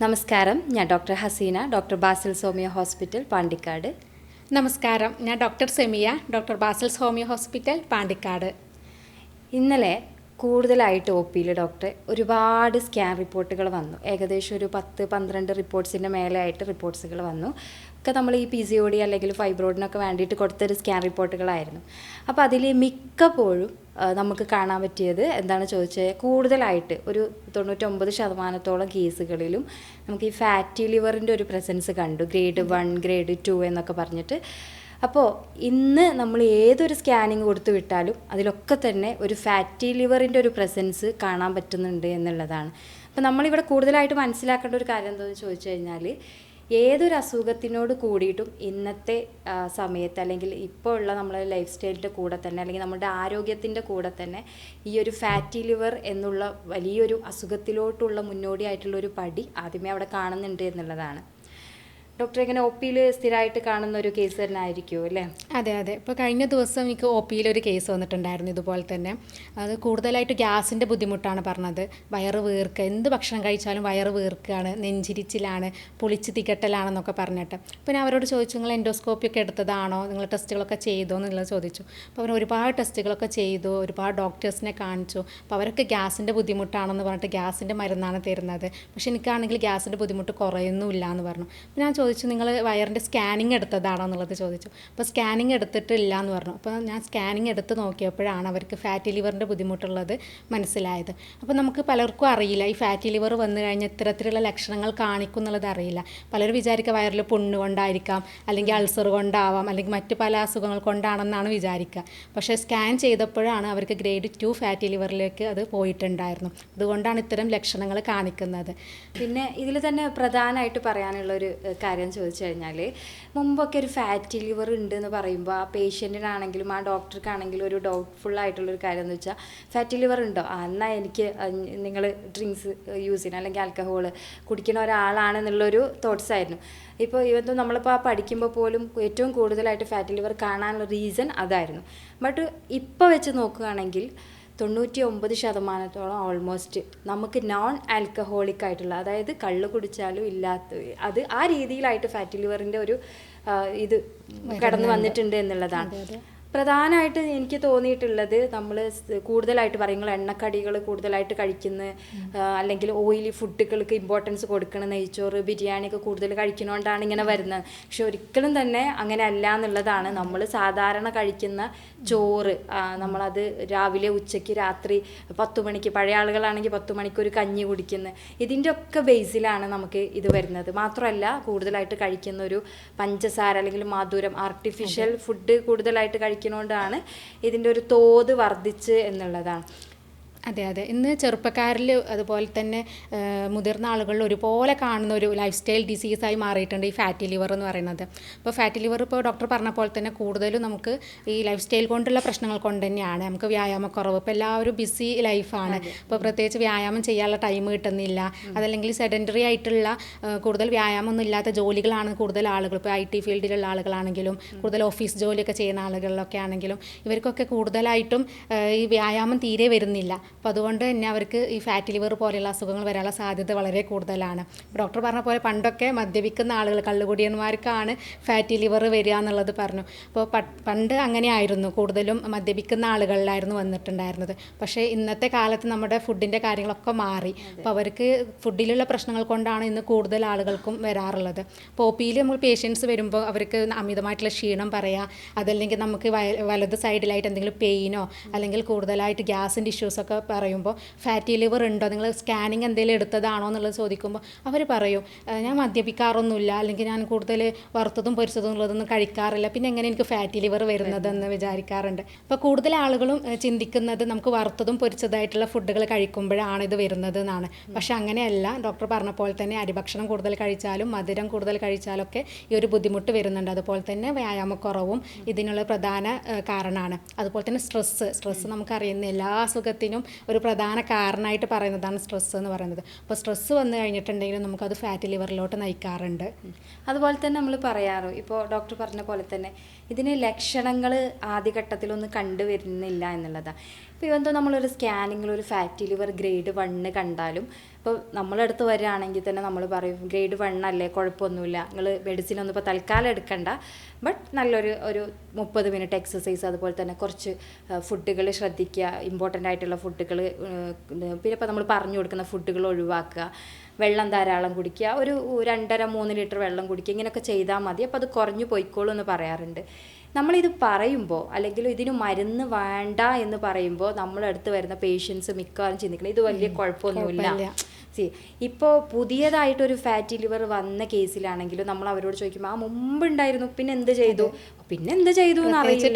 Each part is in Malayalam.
നമസ്കാരം. ഞാൻ doctor Haseena doctor Basil Somiya hospital Pandikkad. നമസ്കാരം. ഞാൻ doctor Semiya doctor Basil homeo hospital Pandikkad. ഇന്നലെ കൂടുതലായിട്ട് ഒ പിയിൽ ഡോക്ടർ ഒരുപാട് സ്കാൻ റിപ്പോർട്ടുകൾ വന്നു. ഏകദേശം ഒരു പത്ത് പന്ത്രണ്ട് റിപ്പോർട്ട്സിന്റെ മേലെയായിട്ട് റിപ്പോർട്ട്സുകൾ വന്നു. ഒക്കെ നമ്മൾ ഈ പി സി ഒ ഡി അല്ലെങ്കിൽ ഫൈബ്രോയിഡിനൊക്കെ വേണ്ടിയിട്ട് കൊടുത്തൊരു സ്കാൻ റിപ്പോർട്ടുകളായിരുന്നു അപ്പോൾ അതിൽ മിക്കപ്പോഴും നമുക്ക് കാണാൻ പറ്റിയത് എന്താണ് ചോദിച്ചത് കൂടുതലായിട്ട് ഒരു തൊണ്ണൂറ്റൊമ്പത് ശതമാനത്തോളം കേസുകളിലും നമുക്ക് ഈ ഫാറ്റി ലിവറിന്റെ ഒരു പ്രസൻസ് കണ്ടു. ഗ്രേഡ് വൺ ഗ്രേഡ് ടു എന്നൊക്കെ പറഞ്ഞിട്ട്. അപ്പോൾ ഇന്ന് നമ്മൾ ഏതൊരു സ്കാനിങ് കൊടുത്തു വിട്ടാലും അതിലൊക്കെ തന്നെ ഒരു ഫാറ്റി ലിവറിന്റെ ഒരു പ്രസൻസ് കാണാൻ പറ്റുന്നുണ്ട് എന്നുള്ളതാണ്. അപ്പോൾ നമ്മളിവിടെ കൂടുതലായിട്ട് മനസ്സിലാക്കേണ്ട ഒരു കാര്യം എന്താണെന്ന് ചോദിച്ചു കഴിഞ്ഞാൽ ഏതൊരു അസുഖത്തിനോട് കൂടിയിട്ടും ഇന്നത്തെ സമയത്ത് അല്ലെങ്കിൽ ഇപ്പോൾ ഉള്ള നമ്മളെ ലൈഫ് സ്റ്റൈലിന്റെ കൂടെ തന്നെ അല്ലെങ്കിൽ നമ്മുടെ ആരോഗ്യത്തിന്റെ കൂടെ തന്നെ ഈ ഒരു ഫാറ്റി ലിവർ എന്നുള്ള വലിയൊരു അസുഖത്തിലോട്ടുള്ള മുന്നോടിയായിട്ടുള്ള ഒരു പടി ആദ്യമേ അവിടെ കാണുന്നുണ്ട് എന്നുള്ളതാണ്. ഡോക്ടർ ഇങ്ങനെ ഒ പിയിൽ സ്ഥിരമായിട്ട് കാണുന്ന ഒരു കേസ് തന്നെ ആയിരിക്കുമോ അല്ലേ? അതെ അതെ. ഇപ്പോൾ കഴിഞ്ഞ ദിവസം എനിക്ക് ഒ പിയിൽ ഒരു കേസ് വന്നിട്ടുണ്ടായിരുന്നു ഇതുപോലെ തന്നെ. അത് കൂടുതലായിട്ട് ഗ്യാസിന്റെ ബുദ്ധിമുട്ടാണ് പറഞ്ഞത്. വയറ് വീർക്കുക എന്ത് ഭക്ഷണം കഴിച്ചാലും വയറ് വീർക്കുകയാണ് നെഞ്ചിരിച്ചിലാണ് പുളിച്ച് തികട്ടലാണെന്നൊക്കെ പറഞ്ഞിട്ട്. പിന്നെ അവരോട് ചോദിച്ചു നിങ്ങൾ എൻഡോസ്കോപ്പി ഒക്കെ എടുത്തതാണോ? നിങ്ങൾ ടെസ്റ്റുകളൊക്കെ ചെയ്തോ? എന്നുള്ളത് ചോദിച്ചു. അപ്പോൾ അവർ ഒരുപാട് ടെസ്റ്റുകളൊക്കെ ചെയ്തു ഒരുപാട് ഡോക്ടേഴ്സിനെ കാണിച്ചു. അപ്പോൾ അവരൊക്കെ ഗ്യാസിന്റെ ബുദ്ധിമുട്ടാണെന്ന് പറഞ്ഞിട്ട് ഗ്യാസിന്റെ മരുന്നാണ് തരുന്നത്. പക്ഷെ എനിക്കാണെങ്കിൽ ഗ്യാസിന്റെ ബുദ്ധിമുട്ട് കുറയുന്നുമില്ല എന്ന് പറഞ്ഞു. അപ്പോൾ ഞാൻ ചോദിച്ചു നിങ്ങൾ വയറിന്റെ സ്കാനിങ് എടുത്തതാണോ എന്നുള്ളത് ചോദിച്ചു. അപ്പോൾ സ്കാനിങ് എടുത്തിട്ടില്ല എന്ന് പറഞ്ഞു. അപ്പോൾ ഞാൻ സ്കാനിങ് എടുത്ത് നോക്കിയപ്പോഴാണ് അവർക്ക് ഫാറ്റി ലിവറിന്റെ ബുദ്ധിമുട്ടുള്ളത് മനസ്സിലായത്. അപ്പോൾ നമുക്ക് പലർക്കും അറിയില്ല ഈ ഫാറ്റി ലിവർ വന്നു കഴിഞ്ഞാൽ ഇത്തരത്തിലുള്ള ലക്ഷണങ്ങൾ കാണിക്കും എന്നുള്ളത് അറിയില്ല. പലരും വിചാരിക്കുക വയറിൽ പുണ്ണ് കൊണ്ടായിരിക്കാം അല്ലെങ്കിൽ അൾസർ കൊണ്ടാവാം അല്ലെങ്കിൽ മറ്റ് പല അസുഖങ്ങൾ കൊണ്ടാണെന്നാണ് വിചാരിക്കുക. പക്ഷേ സ്കാൻ ചെയ്തപ്പോഴാണ് അവർക്ക് ഗ്രേഡ് ടു ഫാറ്റി ലിവറിലേക്ക് അത് പോയിട്ടുണ്ടായിരുന്നു. അതുകൊണ്ടാണ് ഇത്തരം ലക്ഷണങ്ങൾ കാണിക്കുന്നത്. പിന്നെ ഇതിൽ തന്നെ പ്രധാനമായിട്ട് പറയാനുള്ള ഒരു ഏഹ്, കാര്യം ചോദിച്ചു കഴിഞ്ഞാൽ മുമ്പൊക്കെ ഒരു ഫാറ്റി ലിവർ ഉണ്ട് എന്ന് പറയുമ്പോൾ ആ പേഷ്യന്റിനാണെങ്കിലും ആ ഡോക്ടർക്കാണെങ്കിലും ഒരു ഡൗട്ട്ഫുൾ ആയിട്ടുള്ള ഒരു കാര്യം എന്ന് വെച്ചാൽ ഫാറ്റി ലിവർ ഉണ്ടോ? ആ എന്നാൽ എനിക്ക് നിങ്ങൾ ഡ്രിങ്ക്സ് യൂസ് ചെയ്യണം അല്ലെങ്കിൽ ആൽക്കഹോൾ കുടിക്കുന്ന ഒരാളാണെന്നുള്ളൊരു തോട്ട്സ് ആയിരുന്നു. ഇപ്പോൾ ഇവന്തോ നമ്മളിപ്പോൾ ആ പഠിക്കുമ്പോൾ പോലും ഏറ്റവും കൂടുതലായിട്ട് ഫാറ്റി ലിവർ കാണാനുള്ള റീസൺ അതായിരുന്നു. ബട്ട് ഇപ്പോൾ വെച്ച് നോക്കുകയാണെങ്കിൽ തൊണ്ണൂറ്റി ഒമ്പത് ശതമാനത്തോളം ഓൾമോസ്റ്റ് നമുക്ക് നോൺ ആൽക്കഹോളിക് ആയിട്ടുള്ള അതായത് കള്ള് കുടിച്ചാലും ഇല്ലാത്ത അത് ആ രീതിയിലായിട്ട് ഫാറ്റി ലിവറിന്റെ ഒരു ഇത് കടന്നു വന്നിട്ടുണ്ട് എന്നുള്ളതാണ്. പ്രധാനമായിട്ട് എനിക്ക് തോന്നിയിട്ടുള്ളത് നമ്മൾ കൂടുതലായിട്ട് പറയുന്നത് എണ്ണക്കടികൾ കൂടുതലായിട്ട് കഴിക്കുന്ന അല്ലെങ്കിൽ ഓയിലി ഫുഡുകൾക്ക് ഇമ്പോർട്ടൻസ് കൊടുക്കണം നെയ്ച്ചോറ് ബിരിയാണി ഒക്കെ കൂടുതൽ കഴിക്കുന്നതുകൊണ്ടാണ് ഇങ്ങനെ വരുന്നത് പക്ഷെ ഒരിക്കലും തന്നെ അങ്ങനെ അല്ല എന്നുള്ളതാണ്. നമ്മൾ സാധാരണ കഴിക്കുന്ന ചോറ് നമ്മളത് രാവിലെ ഉച്ചയ്ക്ക് രാത്രി പത്ത് മണിക്ക് പഴയ ആളുകളാണെങ്കിൽ പത്ത് മണിക്ക് ഒരു കഞ്ഞി കുടിക്കുന്നത് ഇതിന്റെ ഒക്കെ ബേസിലാണ് നമുക്ക് ഇത് വരുന്നത്. മാത്രമല്ല കൂടുതലായിട്ട് കഴിക്കുന്ന ഒരു പഞ്ചസാര അല്ലെങ്കിൽ മധുരം ആർട്ടിഫിഷ്യൽ ഫുഡ് കൂടുതലായിട്ട് കഴിക്കുന്നതുകൊണ്ടാണ് ഇതിന്റെ ഒരു തോത് വർദ്ധിച്ച് എന്നുള്ളതാണ്. അതെ അതെ. ഇന്ന് ചെറുപ്പക്കാരിൽ അതുപോലെ തന്നെ മുതിർന്ന ആളുകളിൽ ഒരുപോലെ കാണുന്ന ഒരു ലൈഫ് സ്റ്റൈൽ ഡിസീസായി മാറിയിട്ടുണ്ട് ഈ ഫാറ്റി ലിവർ എന്ന് പറയുന്നത്. അപ്പോൾ ഫാറ്റി ലിവർ ഇപ്പോൾ ഡോക്ടർ പറഞ്ഞ പോലെ തന്നെ കൂടുതലും നമുക്ക് ഈ ലൈഫ് സ്റ്റൈൽ കൊണ്ടുള്ള പ്രശ്നങ്ങൾ കൊണ്ട് തന്നെയാണ്. നമുക്ക് വ്യായാമക്കുറവ് ഇപ്പോൾ എല്ലാവരും ബിസി ലൈഫാണ് ഇപ്പോൾ പ്രത്യേകിച്ച് വ്യായാമം ചെയ്യാനുള്ള ടൈം കിട്ടുന്നില്ല. അതല്ലെങ്കിൽ സെഡന്ററി ആയിട്ടുള്ള കൂടുതൽ വ്യായാമമൊന്നും ഇല്ലാത്ത ജോലികളാണ് കൂടുതൽ ആളുകൾ. ഇപ്പോൾ ഐ ടി ഫീൽഡിലുള്ള ആളുകളാണെങ്കിലും കൂടുതൽ ഓഫീസ് ജോലിയൊക്കെ ചെയ്യുന്ന ആളുകളിലൊക്കെ ആണെങ്കിലും ഇവർക്കൊക്കെ കൂടുതലായിട്ടും ഈ വ്യായാമം തീരെ വരുന്നില്ല. അപ്പോൾ അതുകൊണ്ട് തന്നെ അവർക്ക് ഈ ഫാറ്റ് ലിവർ പോലെയുള്ള അസുഖങ്ങൾ വരാനുള്ള സാധ്യത വളരെ കൂടുതലാണ്. ഡോക്ടർ പറഞ്ഞ പോലെ പണ്ടൊക്കെ മദ്യപിക്കുന്ന ആളുകൾ കള്ളുകുടിയന്മാർക്കാണ് ഫാറ്റി ലിവർ വരിക എന്നുള്ളത് പറഞ്ഞു. അപ്പോൾ പണ്ട് അങ്ങനെയായിരുന്നു. കൂടുതലും മദ്യപിക്കുന്ന ആളുകളിലായിരുന്നു വന്നിട്ടുണ്ടായിരുന്നത്. പക്ഷേ ഇന്നത്തെ കാലത്ത് നമ്മുടെ ഫുഡിന്റെ കാര്യങ്ങളൊക്കെ മാറി. അപ്പോൾ അവർക്ക് ഫുഡിലുള്ള പ്രശ്നങ്ങൾ കൊണ്ടാണ് ഇന്ന് കൂടുതൽ ആളുകൾക്കും വരാറുള്ളത്. അപ്പോൾ ഒ പിയിൽ നമ്മൾ പേഷ്യൻസ് വരുമ്പോൾ അവർക്ക് അമിതമായിട്ടുള്ള ക്ഷീണം പറയാം അതല്ലെങ്കിൽ നമുക്ക് വലത് സൈഡിലായിട്ട് എന്തെങ്കിലും പെയിനോ അല്ലെങ്കിൽ കൂടുതലായിട്ട് ഗ്യാസിന്റെ ഇഷ്യൂസൊക്കെ പറയുമ്പോൾ ഫാറ്റി ലിവർ ഉണ്ടോ? നിങ്ങൾ സ്കാനിങ് എന്തെങ്കിലും എടുത്തതാണോ എന്നുള്ളത് ചോദിക്കുമ്പോൾ അവർ പറയും "ഏഹ് ഞാൻ മദ്യപിക്കാറൊന്നുമില്ല. അല്ലെങ്കിൽ ഞാൻ കൂടുതൽ വറുത്തതും പൊരിച്ചതും ഉള്ളതൊന്നും കഴിക്കാറില്ല. പിന്നെ എങ്ങനെ എനിക്ക് ഫാറ്റി ലിവർ വരുന്നതെന്ന് വിചാരിക്കാറുണ്ട്. അപ്പോൾ കൂടുതൽ ആളുകളും ചിന്തിക്കുന്നത് നമുക്ക് വറുത്തതും പൊരിച്ചതായിട്ടുള്ള ഫുഡുകൾ കഴിക്കുമ്പോഴാണ് ഇത് വരുന്നത് എന്നാണ്. പക്ഷെ അങ്ങനെയല്ല. ഡോക്ടർ പറഞ്ഞ പോലെ തന്നെ അരിഭക്ഷണം കൂടുതൽ കഴിച്ചാലും മധുരം കൂടുതൽ കഴിച്ചാലൊക്കെ ഈ ഒരു ബുദ്ധിമുട്ട് വരുന്നുണ്ട്. അതുപോലെ തന്നെ വ്യായാമക്കുറവും ഇതിനുള്ള പ്രധാന കാരണമാണ്. അതുപോലെ തന്നെ സ്ട്രെസ്സ് സ്ട്രെസ്സ് നമുക്കറിയുന്ന എല്ലാ അസുഖത്തിനും ഒരു പ്രധാന കാരണമായിട്ട് പറയുന്നതാണ് സ്ട്രെസ്സ് എന്ന് പറയുന്നത്. അപ്പോൾ സ്ട്രെസ്സ് വന്നു കഴിഞ്ഞിട്ടുണ്ടെങ്കിൽ നമുക്കത് ഫാറ്റ് ലിവറിലോട്ട് നയിക്കാറുണ്ട്. അതുപോലെ തന്നെ നമ്മൾ പറയാറ് ഇപ്പോൾ ഡോക്ടർ പറഞ്ഞ പോലെ തന്നെ ഇതിന് ലക്ഷണങ്ങൾ ആദ്യഘട്ടത്തിലൊന്നും കണ്ടുവരുന്നില്ല എന്നുള്ളതാണ് ഇപ്പോൾ എന്തോ നമ്മളൊരു സ്കാനിങ്ങിൽ ഒരു ഫാറ്റി ലിവർ ഗ്രേഡ് വണ്ണ് കണ്ടാലും ഇപ്പോൾ നമ്മളടുത്ത് വരികയാണെങ്കിൽ തന്നെ നമ്മൾ പറയും ഗ്രേഡ് വൺ അല്ലേ കുഴപ്പമൊന്നുമില്ല നിങ്ങൾ മെഡിസിൻ ഒന്നും ഇപ്പോൾ തൽക്കാലം എടുക്കണ്ട. ബട്ട് നല്ലൊരു ഒരു മുപ്പത് മിനിറ്റ് എക്സസൈസ് അതുപോലെ തന്നെ കുറച്ച് ഫുഡുകൾ ശ്രദ്ധിക്കുക. ഇമ്പോർട്ടന്റ് ആയിട്ടുള്ള ഫുഡുകൾ പിന്നെ ഇപ്പോൾ നമ്മൾ പറഞ്ഞു കൊടുക്കുന്ന ഫുഡുകൾ ഒഴിവാക്കുക. വെള്ളം ധാരാളം കുടിക്കുക. ഒരു രണ്ടര മൂന്ന് ലിറ്റർ വെള്ളം കുടിക്കുക. ഇങ്ങനെയൊക്കെ ചെയ്താൽ മതി. അപ്പോൾ അത് കുറഞ്ഞു പോയിക്കോളൂ എന്ന് പറയാറുണ്ട്. നമ്മളിത് പറയുമ്പോൾ അല്ലെങ്കിൽ ഇതിന് മരുന്ന് വേണ്ട എന്ന് പറയുമ്പോൾ നമ്മളടുത്ത് വരുന്ന പേഷ്യൻസ് മിക്കവാറും ചിന്തിക്കണം. ഇത് വലിയ കുഴപ്പമൊന്നുമില്ല. സി ഇപ്പോൾ പുതിയതായിട്ടൊരു ഫാറ്റി ലിവർ വന്ന കേസിലാണെങ്കിലും നമ്മൾ അവരോട് ചോദിക്കുമ്പോൾ ആ മുമ്പ് ഉണ്ടായിരുന്നു പിന്നെ എന്ത് ചെയ്തു? പിന്നെ എന്ത് ചെയ്തു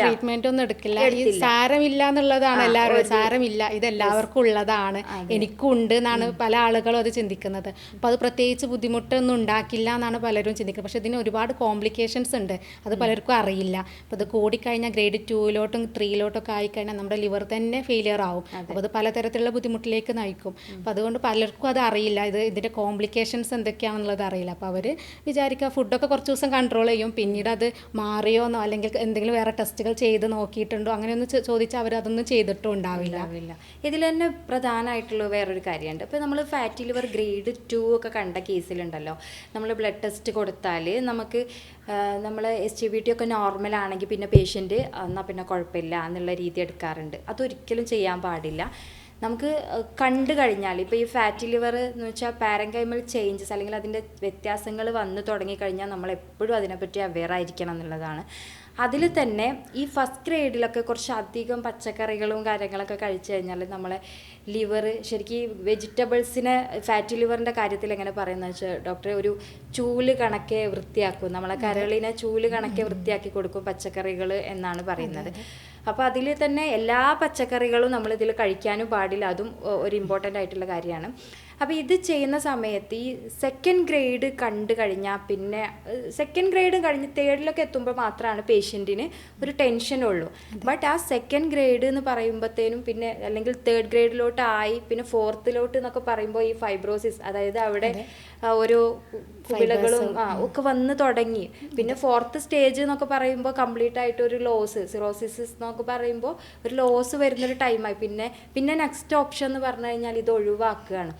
ട്രീറ്റ്മെന്റ് ഒന്നും എടുക്കില്ല. ഈ. സാരമില്ല എന്നുള്ളതാണ് എല്ലാവരും സാരമില്ല. ഇത് എല്ലാവർക്കും ഉള്ളതാണ്. എനിക്കും ഉണ്ട് എന്നാണ് പല ആളുകളും അത് ചിന്തിക്കുന്നത്. അപ്പോൾ അത് പ്രത്യേകിച്ച് ബുദ്ധിമുട്ടൊന്നും ഉണ്ടാക്കില്ല എന്നാണ് പലരും ചിന്തിക്കുന്നത്. പക്ഷെ ഇതിന് ഒരുപാട് കോംപ്ലിക്കേഷൻസ് ഉണ്ട്. അത് പലർക്കും അറിയില്ല. അപ്പോൾ അത് കൂടിക്കഴിഞ്ഞാൽ ഗ്രേഡ് ടൂയിലോട്ടും ത്രീയിലോട്ടും ഒക്കെ ആയിക്കഴിഞ്ഞാൽ നമ്മുടെ ലിവർ തന്നെ ഫെയിലിയർ ആവും. അപ്പോൾ അത് പലതരത്തിലുള്ള ബുദ്ധിമുട്ടിലേക്ക് നയിക്കും. അപ്പോൾ അതുകൊണ്ട് പലർക്കും അത് അറിയില്ല. ഇത് ഇതിന്റെ കോംപ്ലിക്കേഷൻസ് എന്തൊക്കെയാണെന്നുള്ളത് അറിയില്ല. അപ്പോൾ അവർ വിചാരിക്കുക ഫുഡൊക്കെ കുറച്ച് ദിവസം കൺട്രോൾ ചെയ്യും. പിന്നീട് അത് മാറിയോന്നോ അല്ലെങ്കിൽ എന്തെങ്കിലും വേറെ ടെസ്റ്റുകൾ ചെയ്ത് നോക്കിയിട്ടുണ്ടോ? അങ്ങനെയൊന്നും ചോദിച്ചാൽ അവർ അതൊന്നും ചെയ്തിട്ടും ഉണ്ടാവില്ല. ഇതിൽ തന്നെ പ്രധാനമായിട്ടുള്ള വേറൊരു കാര്യമുണ്ട്. ഇപ്പോൾ നമ്മൾ ഫാറ്റി ലിവർ ഗ്രേഡ് ടു ഒക്കെ കണ്ട കേസിലുണ്ടല്ലോ. നമ്മൾ ബ്ലഡ് ടെസ്റ്റ് കൊടുത്താൽ നമുക്ക് നമ്മൾ എസ് ടി ബി ടി ഒക്കെ നോർമൽ ആണെങ്കിൽ പിന്നെ പേഷ്യന്റ് എന്നാൽ പിന്നെ കുഴപ്പമില്ല എന്നുള്ള രീതി എടുക്കാറുണ്ട്. അതൊരിക്കലും ചെയ്യാൻ പാടില്ല. നമുക്ക് കണ്ടു കഴിഞ്ഞാൽ ഇപ്പോൾ ഈ ഫാറ്റി ലിവർ എന്ന് വെച്ചാൽ പാരങ്കൈമൽ ചേഞ്ചസ് അല്ലെങ്കിൽ അതിന്റെ വ്യത്യാസങ്ങൾ വന്നു തുടങ്ങിക്കഴിഞ്ഞാൽ നമ്മൾ എപ്പോഴും അതിനെപ്പറ്റി അവെയർ ആയിരിക്കണം എന്നുള്ളതാണ്. അതിൽ തന്നെ ഈ ഫസ്റ്റ് ഗ്രേഡിലൊക്കെ കുറച്ച് അധികം പച്ചക്കറികളും കാര്യങ്ങളൊക്കെ കഴിച്ചു കഴിഞ്ഞാൽ നമ്മളെ ലിവർ ശരിക്കും വെജിറ്റബിൾസിനെ ഫാറ്റി ലിവറിന്റെ കാര്യത്തിൽ എങ്ങനെ പറയുന്നത് വെച്ചാൽ ഡോക്ടറെ ഒരു ചൂൽ കണക്കെ വൃത്തിയാക്കും. നമ്മളെ കരളിനെ ചൂൽ കണക്കെ വൃത്തിയാക്കി കൊടുക്കും പച്ചക്കറികൾ എന്നാണ് പറയുന്നത്. അപ്പോൾ അതിൽ തന്നെ എല്ലാ പച്ചക്കറികളും നമ്മൾ ഇതിൽ കഴിക്കാനും പാടില്ല. അതും ഒരു ഇമ്പോർട്ടന്റ് ആയിട്ടുള്ള കാര്യമാണ്. അപ്പോൾ ഇത് ചെയ്യുന്ന സമയത്ത് ഈ സെക്കൻഡ് ഗ്രേഡ് കണ്ടു കഴിഞ്ഞാൽ പിന്നെ സെക്കൻഡ് ഗ്രേഡ് കഴിഞ്ഞ് തേർഡിലൊക്കെ എത്തുമ്പോൾ മാത്രമാണ് പേഷ്യന്റിന് ഒരു ടെൻഷൻ ഉള്ളൂ. ബട്ട് ആ സെക്കൻഡ് ഗ്രേഡ് എന്ന് പറയുമ്പോഴത്തേനും പിന്നെ അല്ലെങ്കിൽ തേർഡ് ഗ്രേഡിലോട്ട് ആയി പിന്നെ ഫോർത്തിലോട്ട് എന്നൊക്കെ പറയുമ്പോൾ ഈ ഫൈബ്രോസിസ് അതായത് അവിടെ ഓരോ കുമിളകളും ആ ഒക്കെ വന്ന് തുടങ്ങി. പിന്നെ ഫോർത്ത് സ്റ്റേജ് എന്നൊക്കെ പറയുമ്പോൾ കംപ്ലീറ്റ് ആയിട്ട് ഒരു ലോസ് സിറോസിസ് എന്നൊക്കെ പറയുമ്പോൾ ഒരു ലോസ് വരുന്നൊരു ടൈമായി പിന്നെ പിന്നെ നെക്സ്റ്റ് ഓപ്ഷൻ എന്ന് പറഞ്ഞു കഴിഞ്ഞാൽ ഇത് ഒഴിവാക്കുകയാണ്.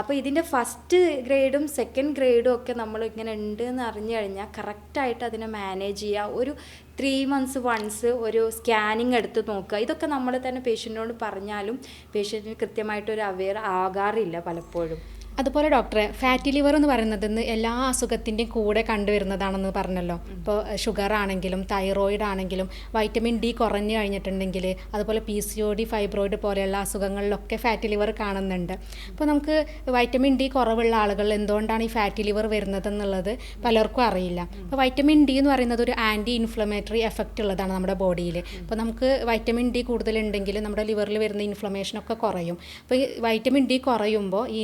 അപ്പോൾ ഇതിന്റെ ഫസ്റ്റ് ഗ്രേഡും സെക്കൻഡ് ഗ്രേഡും ഒക്കെ നമ്മൾ ഇങ്ങനെ ഉണ്ട് എന്ന് അറിഞ്ഞു കഴിഞ്ഞാൽ കറക്റ്റായിട്ട് അതിനെ മാനേജ് ചെയ്യുക ഒരു ത്രീ മന്ത്സ് വൺസ് ഒരു സ്കാനിങ് എടുത്ത് നോക്കുക. ഇതൊക്കെ നമ്മൾ തന്നെ പേഷ്യന്റിനോട് പറഞ്ഞാലും പേഷ്യന്റിന് കൃത്യമായിട്ടൊരു അവെയർ ആകാറില്ല പലപ്പോഴും. അതുപോലെ ഡോക്ടറെ ഫാറ്റി ലിവർ എന്ന് പറയുന്നത് എല്ലാ അസുഖത്തിന്റെയും കൂടെ കണ്ടുവരുന്നതാണെന്ന് പറഞ്ഞല്ലോ. ഇപ്പോൾ ഷുഗർ ആണെങ്കിലും തൈറോയിഡ് ആണെങ്കിലും വൈറ്റമിൻ ഡി കുറഞ്ഞു കഴിഞ്ഞിട്ടുണ്ടെങ്കിൽ അതുപോലെ P C O D fibroid പോലെയുള്ള അസുഖങ്ങളിലൊക്കെ ഫാറ്റി ലിവർ കാണുന്നുണ്ട്. അപ്പോൾ നമുക്ക് വൈറ്റമിൻ ഡി കുറവുള്ള ആളുകൾ എന്തുകൊണ്ടാണ് ഈ ഫാറ്റി ലിവർ വരുന്നത് എന്നുള്ളത് പലർക്കും അറിയില്ല. അപ്പോൾ വൈറ്റമിൻ ഡി എന്ന് പറയുന്നത് ഒരു ആന്റി ഇൻഫ്ലമേറ്ററി എഫക്റ്റ് ഉള്ളതാണ് നമ്മുടെ ബോഡിയിൽ അപ്പോൾ നമുക്ക് വൈറ്റമിൻ ഡി കൂടുതലുണ്ടെങ്കിൽ നമ്മുടെ ലിവറിൽ വരുന്ന ഇൻഫ്ലമേഷനൊക്കെ കുറയും. അപ്പോൾ ഈ വൈറ്റമിൻ ഡി കുറയുമ്പോൾ ഈ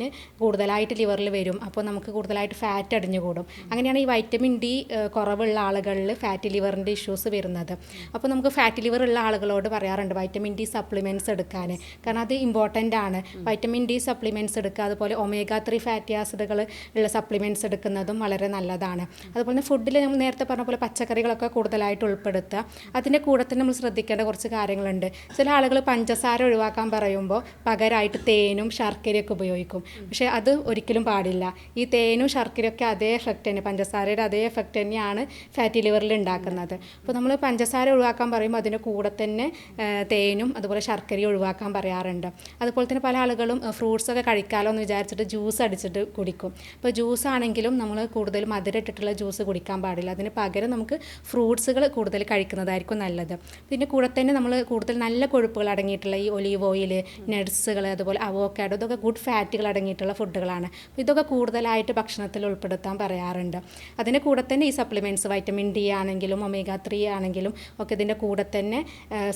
ഇൻഫ്ലമേഷന് കൂടുതലായിട്ട് ലിവറിൽ വരും. അപ്പോൾ നമുക്ക് കൂടുതലായിട്ട് ഫാറ്റ് അടിഞ്ഞു കൂടും അങ്ങനെയാണ് ഈ വൈറ്റമിൻ ഡി കുറവുള്ള ആളുകളിൽ ഫാറ്റി ലിവറിന്റെ ഇഷ്യൂസ് വരുന്നത്. അപ്പോൾ നമുക്ക് ഫാറ്റി ലിവർ ഉള്ള ആളുകളോട് പറയാറുണ്ട് വൈറ്റമിൻ ഡി സപ്ലിമെന്റ്സ് എടുക്കാൻ. കാരണം അത് ഇമ്പോർട്ടന്റ് ആണ്. വൈറ്റമിൻ ഡി സപ്ലിമെന്റ്സ് എടുക്കുക. അതുപോലെ ഒമേഗ ത്രീ ഫാറ്റി ആസിഡുകൾ ഉള്ള സപ്ലിമെന്റ്സ് എടുക്കുന്നതും വളരെ നല്ലതാണ്. അതുപോലെ തന്നെ ഫുഡിൽ നമ്മൾ നേരത്തെ പറഞ്ഞ പോലെ പച്ചക്കറികളൊക്കെ കൂടുതലായിട്ട് ഉൾപ്പെടുത്തുക. അതിന്റെ കൂടെ തന്നെ നമ്മൾ ശ്രദ്ധിക്കേണ്ട കുറച്ച് കാര്യങ്ങളുണ്ട്. ചില ആളുകൾ പഞ്ചസാര ഒഴിവാക്കാൻ പറയുമ്പോൾ പകരമായിട്ട് തേനും ശർക്കരയൊക്കെ ഉപയോഗിക്കും. പക്ഷേ അത് ഒരിക്കലും പാടില്ല. ഈ തേനും ശർക്കരയൊക്കെ അതേ എഫക്റ്റ് തന്നെ പഞ്ചസാരയുടെ അതേ എഫക്റ്റ് തന്നെയാണ് ഫാറ്റി ലിവറിൽ ഉണ്ടാക്കുന്നത്. അപ്പോൾ നമ്മൾ പഞ്ചസാര ഒഴിവാക്കാൻ പറയുമ്പോൾ അതിന്റെ കൂടെ തന്നെ തേനും അതുപോലെ ശർക്കരയും ഒഴിവാക്കാൻ പറയാറുണ്ട്. അതുപോലെ തന്നെ പല ആളുകളും ഫ്രൂട്ട്സ് ഒക്കെ കഴിക്കാമല്ലോ എന്ന് വിചാരിച്ചിട്ട് ജ്യൂസ് അടിച്ചിട്ട് കുടിക്കും. അപ്പോൾ ജ്യൂസ് ആണെങ്കിലും നമ്മൾ കൂടുതൽ മധുരം ഇട്ടിട്ടുള്ള ജ്യൂസ് കുടിക്കാൻ പാടില്ല. അതിന് പകരം നമുക്ക് ഫ്രൂട്ട്സുകൾ കൂടുതൽ കഴിക്കുന്നതായിരിക്കും നല്ലത്. പിന്നെ കൂടെ തന്നെ നമ്മൾ കൂടുതൽ നല്ല കൊഴുപ്പുകൾ അടങ്ങിയിട്ടുള്ള ഈ ഒലീവ് ഓയിൽ നട്സുകൾ അതുപോലെ അവോക്കാഡോ ഇതൊക്കെ ഗുഡ് ഫാറ്റുകൾ അടങ്ങിയിട്ടുള്ള ഫുഡുകളാണ്. ഇതൊക്കെ കൂടുതലായിട്ട് ഭക്ഷണത്തിൽ ഉൾപ്പെടുത്താൻ പറയാറുണ്ട്. അതിന്റെ കൂടെ തന്നെ ഈ സപ്ലിമെന്റ്സ് വൈറ്റമിൻ ഡി ആണെങ്കിലും ഒമേഗ ത്രീ ആണെങ്കിലും ഒക്കെ ഇതിന്റെ കൂടെ തന്നെ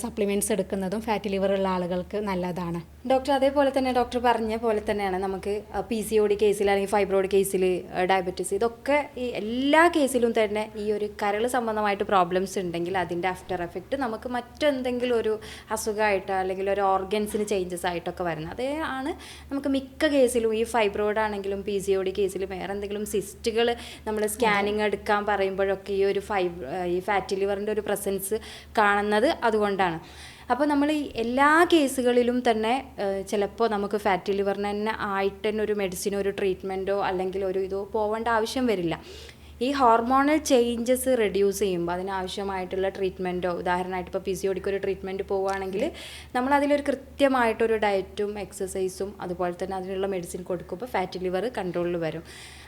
സപ്ലിമെന്റ്സ് എടുക്കുന്നതും ഫാറ്റ് ലിവർ ഉള്ള ആളുകൾക്ക് നല്ലതാണ്. ഡോക്ടർ അതേപോലെ തന്നെ ഡോക്ടർ പറഞ്ഞ പോലെ തന്നെയാണ് നമുക്ക് പി സി ഒ ഡി കേസിൽ അല്ലെങ്കിൽ ഫൈബ്രോയിഡ് കേസിൽ ഡയബറ്റീസ് ഇതൊക്കെ ഈ എല്ലാ കേസിലും തന്നെ ഈ ഒരു കരൾ സംബന്ധമായിട്ട് പ്രോബ്ലംസ് ഉണ്ടെങ്കിൽ അതിന്റെ ആഫ്റ്റർ എഫക്റ്റ് നമുക്ക് മറ്റെന്തെങ്കിലും ഒരു അസുഖമായിട്ടോ അല്ലെങ്കിൽ ഒരു ഓർഗൻസിന് ചേഞ്ചസ് ആയിട്ടൊക്കെ വരുന്നത്. അതേ ആണ് നമുക്ക് മിക്ക കേസ് കേസിലും ഈ ഫൈബ്രോയിഡ് ആണെങ്കിലും പി സി ഒ ഡി കേസിലും വേറെ എന്തെങ്കിലും സിസ്റ്റുകൾ നമ്മൾ സ്കാനിങ് എടുക്കാൻ പറയുമ്പോഴൊക്കെ ഈ ഒരു ഫൈബ് ഈ ഫാറ്റി ലിവറിന്റെ ഒരു പ്രസൻസ് കാണുന്നത് അതുകൊണ്ടാണ്. അപ്പോൾ നമ്മൾ ഈ എല്ലാ കേസുകളിലും തന്നെ ചിലപ്പോൾ നമുക്ക് ഫാറ്റി ലിവറിന് തന്നെ ആയിട്ട് തന്നെ ഒരു മെഡിസിനോ ഒരു ട്രീറ്റ്മെന്റോ അല്ലെങ്കിൽ ഒരു ഇതോ പോവേണ്ട ആവശ്യം വരില്ല. ഈ ഹോർമോണൽ ചേഞ്ചസ് റെഡ്യൂസ് ചെയ്യുമ്പോൾ അതിനാവശ്യമായിട്ടുള്ള ട്രീറ്റ്മെന്റോ ഉദാഹരണമായിട്ട് ഇപ്പോൾ ഫിസിയോടിക്ക് ഒരു ട്രീറ്റ്മെന്റ് പോവുകയാണെങ്കിൽ നമ്മൾ അതിലൊരു കൃത്യമായിട്ടൊരു ഡയറ്റും എക്സസൈസും അതുപോലെ തന്നെ അതിനുള്ള മെഡിസിൻ കൊടുക്കുമ്പോൾ ഫാറ്റി ലിവർ കൺട്രോളിൽ വരും.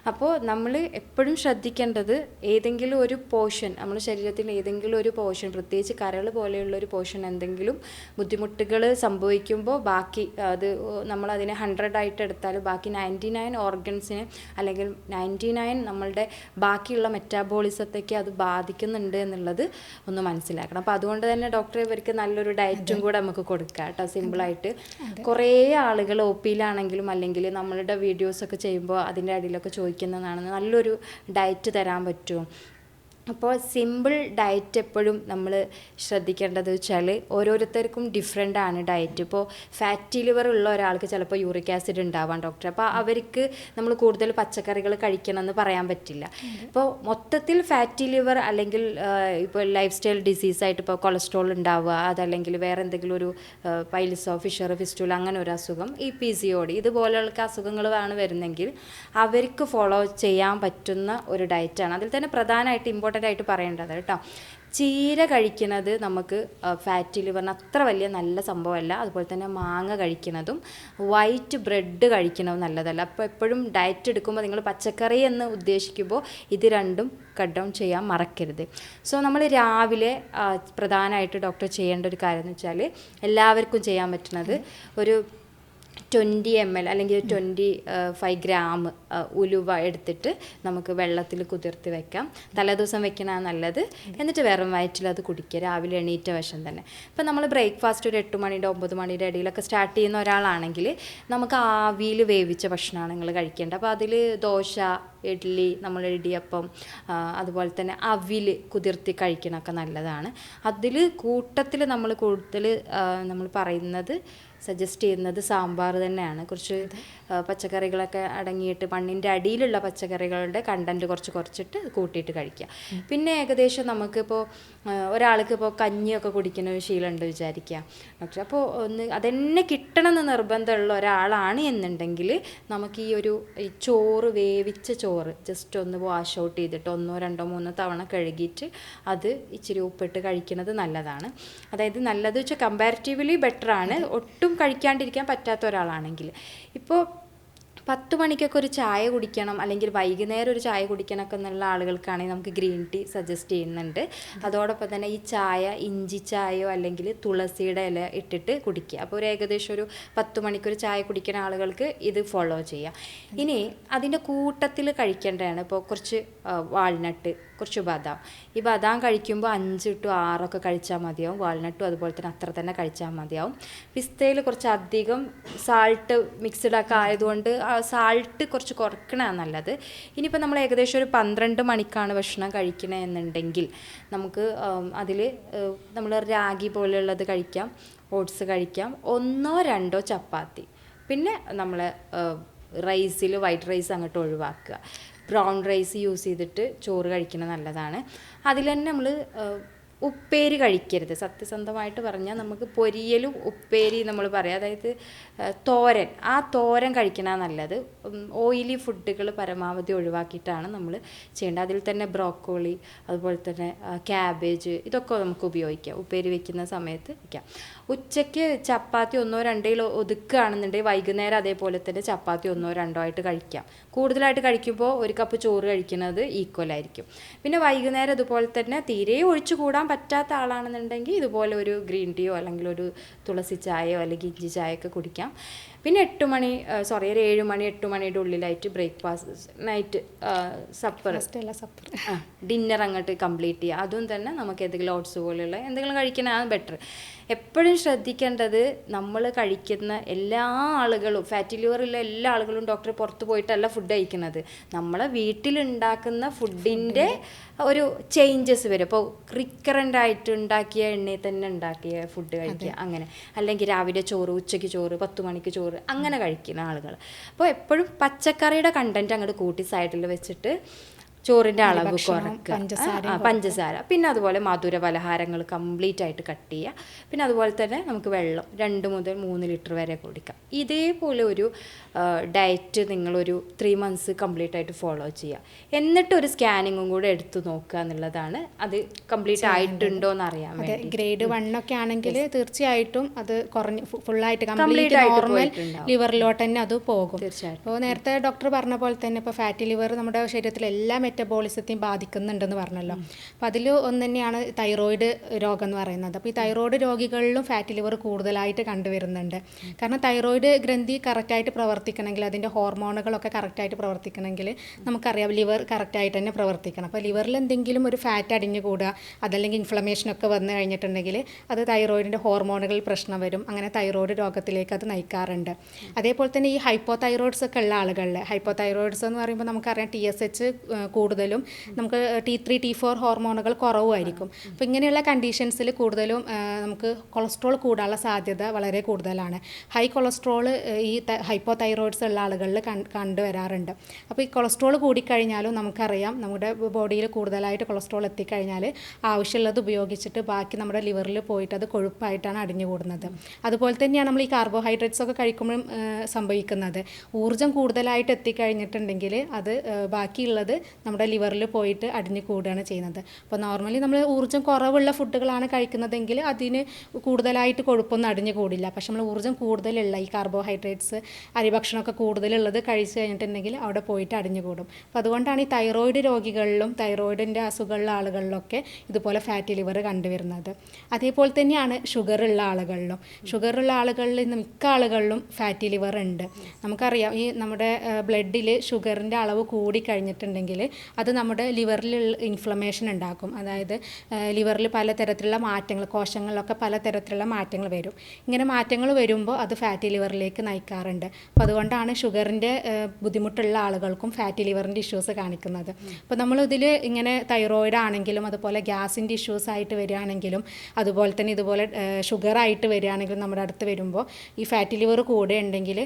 അപ്പോൾ നമ്മൾ എപ്പോഴും ശ്രദ്ധിക്കേണ്ടത് ഏതെങ്കിലും ഒരു പോർഷൻ നമ്മുടെ ശരീരത്തിന്റെ ഏതെങ്കിലും ഒരു പോർഷൻ പ്രത്യേകിച്ച് കരൾ പോലെയുള്ള ഒരു പോർഷൻ എന്തെങ്കിലും ബുദ്ധിമുട്ടുകൾ സംഭവിക്കുമ്പോൾ ബാക്കി അത് നമ്മൾ അതിനെ ഹൺഡ്രഡ് ആയിട്ട് എടുത്താൽ ബാക്കി നയന്റി നയൻ ഓർഗൻസിന് അല്ലെങ്കിൽ നയന്റി നയൻ നമ്മളുടെ ബാക്കിയുള്ള മെറ്റാബോളിസത്തേക്ക് അത് ബാധിക്കുന്നുണ്ട് എന്നുള്ളത് ഒന്ന് മനസ്സിലാക്കണം. അപ്പോൾ അതുകൊണ്ട് തന്നെ ഡോക്ടർ ഇവർക്ക് നല്ലൊരു ഡയറ്റും കൂടെ നമുക്ക് കൊടുക്കാം കേട്ടോ സിമ്പിളായിട്ട് കുറേ ആളുകൾ ഒ പിയിലാണെങ്കിലും അല്ലെങ്കിൽ നമ്മളുടെ വീഡിയോസൊക്കെ ചെയ്യുമ്പോൾ അതിന്റെ അടിയിലൊക്കെ ചോദിക്കുന്നതാണ് നല്ലൊരു ഡയറ്റ് തരാൻ പറ്റുമോ അപ്പോൾ സിമ്പിൾ ഡയറ്റ് എപ്പോഴും നമ്മൾ ശ്രദ്ധിക്കേണ്ടത് വെച്ചാൽ ഓരോരുത്തർക്കും ഡിഫറെന്റ് ആണ് ഡയറ്റ്. ഇപ്പോൾ ഫാറ്റി ലിവർ ഉള്ള ഒരാൾക്ക് ചിലപ്പോൾ യൂറിക് ആസിഡ് ഉണ്ടാവാം ഡോക്ടർ അപ്പോൾ അവർക്ക് നമ്മൾ കൂടുതൽ പച്ചക്കറികൾ കഴിക്കണം എന്ന് പറയാൻ പറ്റില്ല. ഇപ്പോൾ മൊത്തത്തിൽ ഫാറ്റി ലിവർ അല്ലെങ്കിൽ ഇപ്പോൾ ലൈഫ് സ്റ്റൈൽ ഡിസീസായിട്ട് ഇപ്പോൾ കൊളസ്ട്രോൾ ഉണ്ടാവുക അതല്ലെങ്കിൽ വേറെ എന്തെങ്കിലും ഒരു പൈലിസോ ഫിഷർ ഫിസ്റ്റൂൾ അങ്ങനെ ഒരു അസുഖം ഈ പി സി ഒ ഡി ഇതുപോലെയുള്ള അസുഖങ്ങളാണ് വരുന്നെങ്കിൽ അവർക്ക് ഫോളോ ചെയ്യാൻ പറ്റുന്ന ഒരു ഡയറ്റാണ് അതിൽ തന്നെ പ്രധാനമായിട്ട് ഇമ്പോർട്ടന്റ് ആയിട്ട് പറയേണ്ടത് കേട്ടോ. ചീര കഴിക്കുന്നത് നമുക്ക് ഫാറ്റി ലിവറിന് അത്ര വലിയ നല്ല സംഭവമല്ല. അതുപോലെ തന്നെ മാങ്ങ കഴിക്കുന്നതും വൈറ്റ് ബ്രെഡ് കഴിക്കുന്നതും നല്ലതല്ല. അപ്പോൾ എപ്പോഴും ഡയറ്റ് എടുക്കുമ്പോൾ നിങ്ങൾ പച്ചക്കറി എന്ന് ഉദ്ദേശിക്കുമ്പോൾ ഇത് രണ്ടും കട്ട് ഡൗൺ ചെയ്യാൻ മറക്കരുത്. സോ നമ്മൾ രാവിലെ പ്രധാനമായിട്ട് ഡോക്ടർ ചെയ്യേണ്ട ഒരു കാര്യം എന്ന് വെച്ചാൽ എല്ലാവർക്കും ചെയ്യാൻ പറ്റുന്നത് ഒരു ട്വന്റി എം എൽ അല്ലെങ്കിൽ ട്വന്റി ഫൈവ് ഗ്രാം ഉലുവ എടുത്തിട്ട് നമുക്ക് വെള്ളത്തിൽ കുതിർത്തി വെക്കാം. തലേദിവസം വെക്കണതാണ് നല്ലത്. എന്നിട്ട് വെറും വയറ്റിൽ അത് കുടിക്കുക. രാവിലെ എണീറ്റ വശം തന്നെ. ഇപ്പം നമ്മൾ ബ്രേക്ക്ഫാസ്റ്റ് ഒരു എട്ട് മണിയുടെ ഒമ്പത് മണിയുടെ ഇടയിലൊക്കെ സ്റ്റാർട്ട് ചെയ്യുന്ന ഒരാളാണെങ്കിൽ നമുക്ക് ആവിയിൽ വേവിച്ച ഭക്ഷണമാണ് നിങ്ങൾ കഴിക്കേണ്ടത്. അപ്പോൾ അതിൽ ദോശ ഇഡ്ഡലി നമ്മൾ ഇടിയപ്പം അതുപോലെ തന്നെ അവിൽ കുതിർത്തി കഴിക്കണമൊക്കെ നല്ലതാണ്. അതിൽ കൂട്ടത്തിൽ നമ്മൾ കൂടുതൽ നമ്മൾ പറയുന്നത് സജസ്റ്റ് ചെയ്യുന്നത് സാമ്പാർ തന്നെയാണ്. കുറച്ച് പച്ചക്കറികളൊക്കെ അടങ്ങിയിട്ട് മണ്ണിന്റെ അടിയിലുള്ള പച്ചക്കറികളുടെ കണ്ടന്റ് കുറച്ച് കുറച്ചിട്ട് കൂട്ടിയിട്ട് കഴിക്കുക. പിന്നെ ഏകദേശം നമുക്കിപ്പോൾ ഒരാൾക്ക് ഇപ്പോൾ കഞ്ഞിയൊക്കെ കുടിക്കുന്ന ഒരു ശീലമുണ്ട് വിചാരിക്കുക. പക്ഷെ അപ്പോൾ ഒന്ന് അതെന്നെ കിട്ടണം എന്ന് നിർബന്ധമുള്ള ഒരാളാണ് എന്നുണ്ടെങ്കിൽ നമുക്ക് ഈ ഒരു ചോറ് വേവിച്ച ചോറ് ജസ്റ്റ് ഒന്ന് വാഷ് ഔട്ട് ചെയ്തിട്ട് ഒന്നോ രണ്ടോ മൂന്നോ തവണ കഴുകിയിട്ട് അത് ഇച്ചിരി ഉപ്പിട്ട് കഴിക്കുന്നത് നല്ലതാണ്. അതായത് നല്ലത് വെച്ചാൽ കമ്പാരിറ്റീവ്ലി ബെറ്ററാണ് ഒട്ടും കഴിക്കാണ്ടിരിക്കാൻ പറ്റാത്ത ഒരാളാണെങ്കിൽ. ഇപ്പോൾ പത്ത് മണിക്കൊക്കെ ഒരു ചായ കുടിക്കണം അല്ലെങ്കിൽ വൈകുന്നേരം ഒരു ചായ കുടിക്കണമൊക്കെ എന്നുള്ള ആളുകൾക്കാണെങ്കിൽ നമുക്ക് ഗ്രീൻ ടീ സജസ്റ്റ് ചെയ്യുന്നുണ്ട്. അതോടൊപ്പം തന്നെ ഈ ചായ ഇഞ്ചി ചായയോ അല്ലെങ്കിൽ തുളസിയുടെ ഇല ഇട്ടിട്ട് കുടിക്കുക. അപ്പോൾ ഒരു ഏകദേശം ഒരു പത്ത് മണിക്കൊരു ചായ കുടിക്കുന്ന ആളുകൾക്ക് ഇത് ഫോളോ ചെയ്യാം. ഇനി അതിന്റെ കൂട്ടത്തിൽ കഴിക്കേണ്ടതാണ്. ഇപ്പോൾ കുറച്ച് വാൾനട്ട് കുറച്ച് ബദാം. ഈ ബദാം കഴിക്കുമ്പോൾ അഞ്ച് ടു ആറൊക്കെ കഴിച്ചാൽ മതിയാവും. വാൾനട്ടും അതുപോലെ തന്നെ അത്ര തന്നെ കഴിച്ചാൽ മതിയാവും. പിസ്തയിൽ കുറച്ച് അധികം സാൾട്ട് മിക്സ്ഡ് ഒക്കെ ആയതുകൊണ്ട് സാൾട്ട് കുറച്ച് കുറയ്ക്കണതാണ് നല്ലത്. ഇനിയിപ്പോൾ നമ്മൾ ഏകദേശം ഒരു പന്ത്രണ്ട് മണിക്കാണ് ഭക്ഷണം കഴിക്കണേ എന്നുണ്ടെങ്കിൽ നമുക്ക് അതിൽ നമ്മൾ രാഗി പോലെയുള്ളത് കഴിക്കാം ഓട്സ് കഴിക്കാം ഒന്നോ രണ്ടോ ചപ്പാത്തി. പിന്നെ നമ്മൾ റൈസിൽ വൈറ്റ് റൈസ് അങ്ങോട്ട് ഒഴിവാക്കുക. ബ്രൗൺ റൈസ് യൂസ് ചെയ്തിട്ട് ചോറ് കഴിക്കുന്നത് നല്ലതാണ്. അതിൽ തന്നെ നമ്മൾ ഉപ്പേരി കഴിക്കരുത്. സത്യസന്ധമായിട്ട് പറഞ്ഞാൽ നമുക്ക് പൊരിയലും ഉപ്പേരി നമ്മൾ പറയാം. അതായത് തോരൻ. ആ തോരൻ കഴിക്കണ നല്ലത്. ഓയിലി ഫുഡുകൾ പരമാവധി ഒഴിവാക്കിയിട്ടാണ് നമ്മൾ ചെയ്യേണ്ടത്. അതിൽ തന്നെ ബ്രോക്കോളി അതുപോലെ തന്നെ ക്യാബേജ് ഇതൊക്കെ നമുക്ക് ഉപയോഗിക്കാം. ഉപ്പേരി വെക്കുന്ന സമയത്ത് വയ്ക്കാം ഉച്ചയ്ക്ക് ചപ്പാത്തി ഒന്നോ രണ്ടോ ഒതുക്കുകയാണെന്നുണ്ടെങ്കിൽ വൈകുന്നേരം അതേപോലെ തന്നെ ചപ്പാത്തി ഒന്നോ രണ്ടോ ആയിട്ട് കഴിക്കാം. കൂടുതലായിട്ട് കഴിക്കുമ്പോൾ ഒരു കപ്പ് ചോറ് കഴിക്കുന്നത് ഈക്വൽ ആയിരിക്കും. പിന്നെ വൈകുന്നേരം ഇതുപോലെ തന്നെ തീരെ ഒഴിച്ചു കൂടാൻ പറ്റാത്ത ആളാണെന്നുണ്ടെങ്കിൽ ഇതുപോലെ ഒരു ഗ്രീൻ ടീയോ അല്ലെങ്കിൽ ഒരു തുളസി ചായയോ അല്ലെങ്കിൽ ഇഞ്ചി ചായയൊക്കെ കുടിക്കാം. പിന്നെ എട്ട് മണി സോറി ഒരു ഏഴ് മണി എട്ട് മണിയുടെ ഉള്ളിലായിട്ട് breakfast night supper. Supper. Dinner അങ്ങോട്ട് കംപ്ലീറ്റ് ചെയ്യുക. അതും തന്നെ നമുക്ക് എന്തെങ്കിലും ഓട്സ് പോലെയുള്ള എന്തെങ്കിലും കഴിക്കണതാണ് ബെറ്റർ. എപ്പോഴും ശ്രദ്ധിക്കേണ്ടത് നമ്മൾ കഴിക്കുന്ന എല്ലാ ആളുകളും ഫാറ്റി ലിവറുള്ള എല്ലാ ആളുകളും ഡോക്ടർ പുറത്ത് പോയിട്ടല്ല ഫുഡ് കഴിക്കുന്നത്. നമ്മളെ വീട്ടിലുണ്ടാക്കുന്ന ഫുഡിന്റെ ഒരു ചേഞ്ചസ് വരും. അപ്പോൾ റിക്കറന്റ് ആയിട്ട് ഉണ്ടാക്കിയ എണ്ണയിൽ തന്നെ ഉണ്ടാക്കിയ ഫുഡ് കഴിക്കുക അങ്ങനെ. അല്ലെങ്കിൽ രാവിലെ ചോറ് ഉച്ചയ്ക്ക് ചോറ് പത്ത് മണിക്ക് ചോറ് അങ്ങനെ കഴിക്കുന്ന ആളുകൾ അപ്പോൾ എപ്പോഴും പച്ചക്കറിയുടെ കണ്ടന്റ് അങ്ങോട്ട് കൂട്ടി സൈഡിൽ വെച്ചിട്ട് ചോറിന്റെ അളവ് കുറക്കുക കുറയ്ക്കുക. പഞ്ചസാര. പിന്നെ അതുപോലെ മധുര പലഹാരങ്ങൾ കംപ്ലീറ്റ് ആയിട്ട് കട്ട് ചെയ്യുക. പിന്നെ അതുപോലെ തന്നെ നമുക്ക് വെള്ളം രണ്ട് മുതൽ മൂന്ന് ലിറ്റർ വരെ കുടിക്കാം. ഇതേപോലെ ഒരു ഡയറ്റ് നിങ്ങളൊരു ത്രീ മന്ത്സ് കംപ്ലീറ്റ് ആയിട്ട് ഫോളോ ചെയ്യുക. എന്നിട്ട് ഒരു സ്കാനിങ്ങും കൂടെ എടുത്തു നോക്കുക എന്നുള്ളതാണ്. അത് കംപ്ലീറ്റ് ആയിട്ടുണ്ടോ എന്ന് അറിയാൻ വേണ്ടി. ഗ്രേഡ് വൺ ഒക്കെ ആണെങ്കിൽ തീർച്ചയായിട്ടും അത് കുറഞ്ഞ് ഫുള്ളായിട്ട് ആയിട്ട് കംപ്ലീറ്റ് ആയിട്ട് നോർമൽ. ലിവറിലോട്ട് തന്നെ അത് പോകും. തീർച്ചയായിട്ടും. അപ്പോൾ നേരത്തെ ഡോക്ടർ പറഞ്ഞ പോലെ തന്നെ ഇപ്പോൾ ഫാറ്റി ലിവർ നമ്മുടെ ശരീരത്തിൽ എല്ലാ മെറ്റബോളിസത്തെയും ബാധിക്കുന്നുണ്ടെന്ന് പറഞ്ഞല്ലോ. അപ്പോൾ അതിൽ ഒന്ന് തന്നെയാണ് തൈറോയിഡ് രോഗം എന്ന് പറയുന്നത്. അപ്പോൾ ഈ തൈറോയിഡ് രോഗികളിലും ഫാറ്റ് ലിവർ കൂടുതലായിട്ട് കണ്ടുവരുന്നുണ്ട്. കാരണം തൈറോയിഡ് ഗ്രന്ഥി കറക്റ്റായിട്ട് പ്രവർത്തിക്കണമെങ്കിൽ അതിന്റെ ഹോർമോണുകളൊക്കെ കറക്റ്റായിട്ട് പ്രവർത്തിക്കണമെങ്കിൽ നമുക്കറിയാം ലിവർ കറക്റ്റായിട്ട് തന്നെ പ്രവർത്തിക്കണം. അപ്പോൾ ലിവറിൽ എന്തെങ്കിലും ഒരു ഫാറ്റ് അടിഞ്ഞു കൂടുക അതല്ലെങ്കിൽ ഇൻഫ്ലമേഷൻ ഒക്കെ വന്നു കഴിഞ്ഞിട്ടുണ്ടെങ്കിൽ അത് തൈറോയിഡിന്റെ ഹോർമോണുകളിൽ പ്രശ്നം വരും. അങ്ങനെ തൈറോയിഡ് രോഗത്തിലേക്ക് അത് നയിക്കാറുണ്ട്. അതേപോലെ തന്നെ ഈ ഹൈപ്പോ തൈറോയിഡ്സ് ഒക്കെ ഉള്ള ആളുകളിൽ ഹൈപ്പോ തൈറോയിഡ്സ് എന്ന് പറയുമ്പോൾ നമുക്കറിയാം ടി എസ് എച്ച് കൂടുതലും നമുക്ക് ടി ത്രീ ടി ഫോർ ഹോർമോണുകൾ കുറവുമായിരിക്കും. അപ്പോൾ ഇങ്ങനെയുള്ള കണ്ടീഷൻസിൽ കൂടുതലും നമുക്ക് കൊളസ്ട്രോൾ കൂടാനുള്ള സാധ്യത വളരെ കൂടുതലാണ്. ഹൈ കൊളസ്ട്രോൾ ഈ ഹൈപ്പോ തൈറോയിഡ്സ് ഉള്ള ആളുകളിൽ കണ്ടുവരാറുണ്ട് അപ്പോൾ ഈ കൊളസ്ട്രോൾ കൂടിക്കഴിഞ്ഞാലും നമുക്കറിയാം നമ്മുടെ ബോഡിയിൽ കൂടുതലായിട്ട് കൊളസ്ട്രോൾ എത്തിക്കഴിഞ്ഞാൽ ആവശ്യമുള്ളത് ഉപയോഗിച്ചിട്ട് ബാക്കി നമ്മുടെ ലിവറിൽ പോയിട്ട് അത് കൊഴുപ്പായിട്ടാണ് അടിഞ്ഞു കൂടുന്നത് അതുപോലെ തന്നെയാണ് നമ്മൾ ഈ കാർബോഹൈഡ്രേറ്റ്സ് ഒക്കെ കഴിക്കുമ്പോഴും സംഭവിക്കുന്നത്. ഊർജം കൂടുതലായിട്ട് എത്തിക്കഴിഞ്ഞിട്ടുണ്ടെങ്കിൽ അത് ബാക്കിയുള്ളത് ബാക്കിയുള്ളത് നമ്മുടെ ലിവറിൽ പോയിട്ട് അടിഞ്ഞു കൂടുകയാണ് ചെയ്യുന്നത്. അപ്പോൾ നോർമലി നമ്മൾ ഊർജം കുറവുള്ള ഫുഡുകളാണ് കഴിക്കുന്നതെങ്കിൽ അതിന് കൂടുതലായിട്ട് കൊഴുപ്പൊന്നും അടിഞ്ഞു കൂടില്ല. പക്ഷെ നമ്മൾ ഊർജം കൂടുതലുള്ള ഈ കാർബോഹൈഡ്രേറ്റ്സ് അരിഭക്ഷണമൊക്കെ കൂടുതലുള്ളത് കഴിച്ചു കഴിഞ്ഞിട്ടുണ്ടെങ്കിൽ അവിടെ പോയിട്ട് അടിഞ്ഞു കൂടും. അപ്പോൾ അതുകൊണ്ടാണ് ഈ തൈറോയിഡ് രോഗികളിലും തൈറോയിഡിന്റെ അസുഖമുള്ള ആളുകളിലൊക്കെ ഇതുപോലെ ഫാറ്റി ലിവർ കണ്ടുവരുന്നത്. അതേപോലെ തന്നെയാണ് ഷുഗർ ഉള്ള ആളുകളിലും. ഷുഗർ ഉള്ള ആളുകളിൽ ഇന്ന് മിക്ക ആളുകളിലും ഫാറ്റി ലിവർ ഉണ്ട്. നമുക്കറിയാം ഈ നമ്മുടെ ബ്ലഡിൽ ഷുഗറിന്റെ അളവ് കൂടി കഴിഞ്ഞിട്ടുണ്ടെങ്കിൽ അത് നമ്മുടെ ലിവറിൽ ഇൻഫ്ലമേഷൻ ഉണ്ടാക്കും. അതായത് ലിവറിൽ പലതരത്തിലുള്ള മാറ്റങ്ങൾ കോശങ്ങളിലൊക്കെ പലതരത്തിലുള്ള മാറ്റങ്ങൾ വരും. ഇങ്ങനെ മാറ്റങ്ങൾ വരുമ്പോൾ അത് ഫാറ്റി ലിവറിലേക്ക് നയിക്കാറുണ്ട്. അപ്പോൾ അതുകൊണ്ടാണ് ഷുഗറിന്റെ ബുദ്ധിമുട്ടുള്ള ആളുകൾക്കും ഫാറ്റി ലിവറിന്റെ ഇഷ്യൂസ് കാണിക്കുന്നത്. അപ്പോൾ നമ്മൾ ഇതിൽ ഇങ്ങനെ തൈറോയിഡ് ആണെങ്കിലും അതുപോലെ ഗ്യാസിന്റെ ഇഷ്യൂസ് ആയിട്ട് വരികയാണെങ്കിലും അതുപോലെ തന്നെ ഇതുപോലെ ഷുഗർ ആയിട്ട് വരികയാണെങ്കിലും നമ്മുടെ അടുത്ത് വരുമ്പോൾ ഈ ഫാറ്റി ലിവർ കൂടെ ഉണ്ടെങ്കിൽ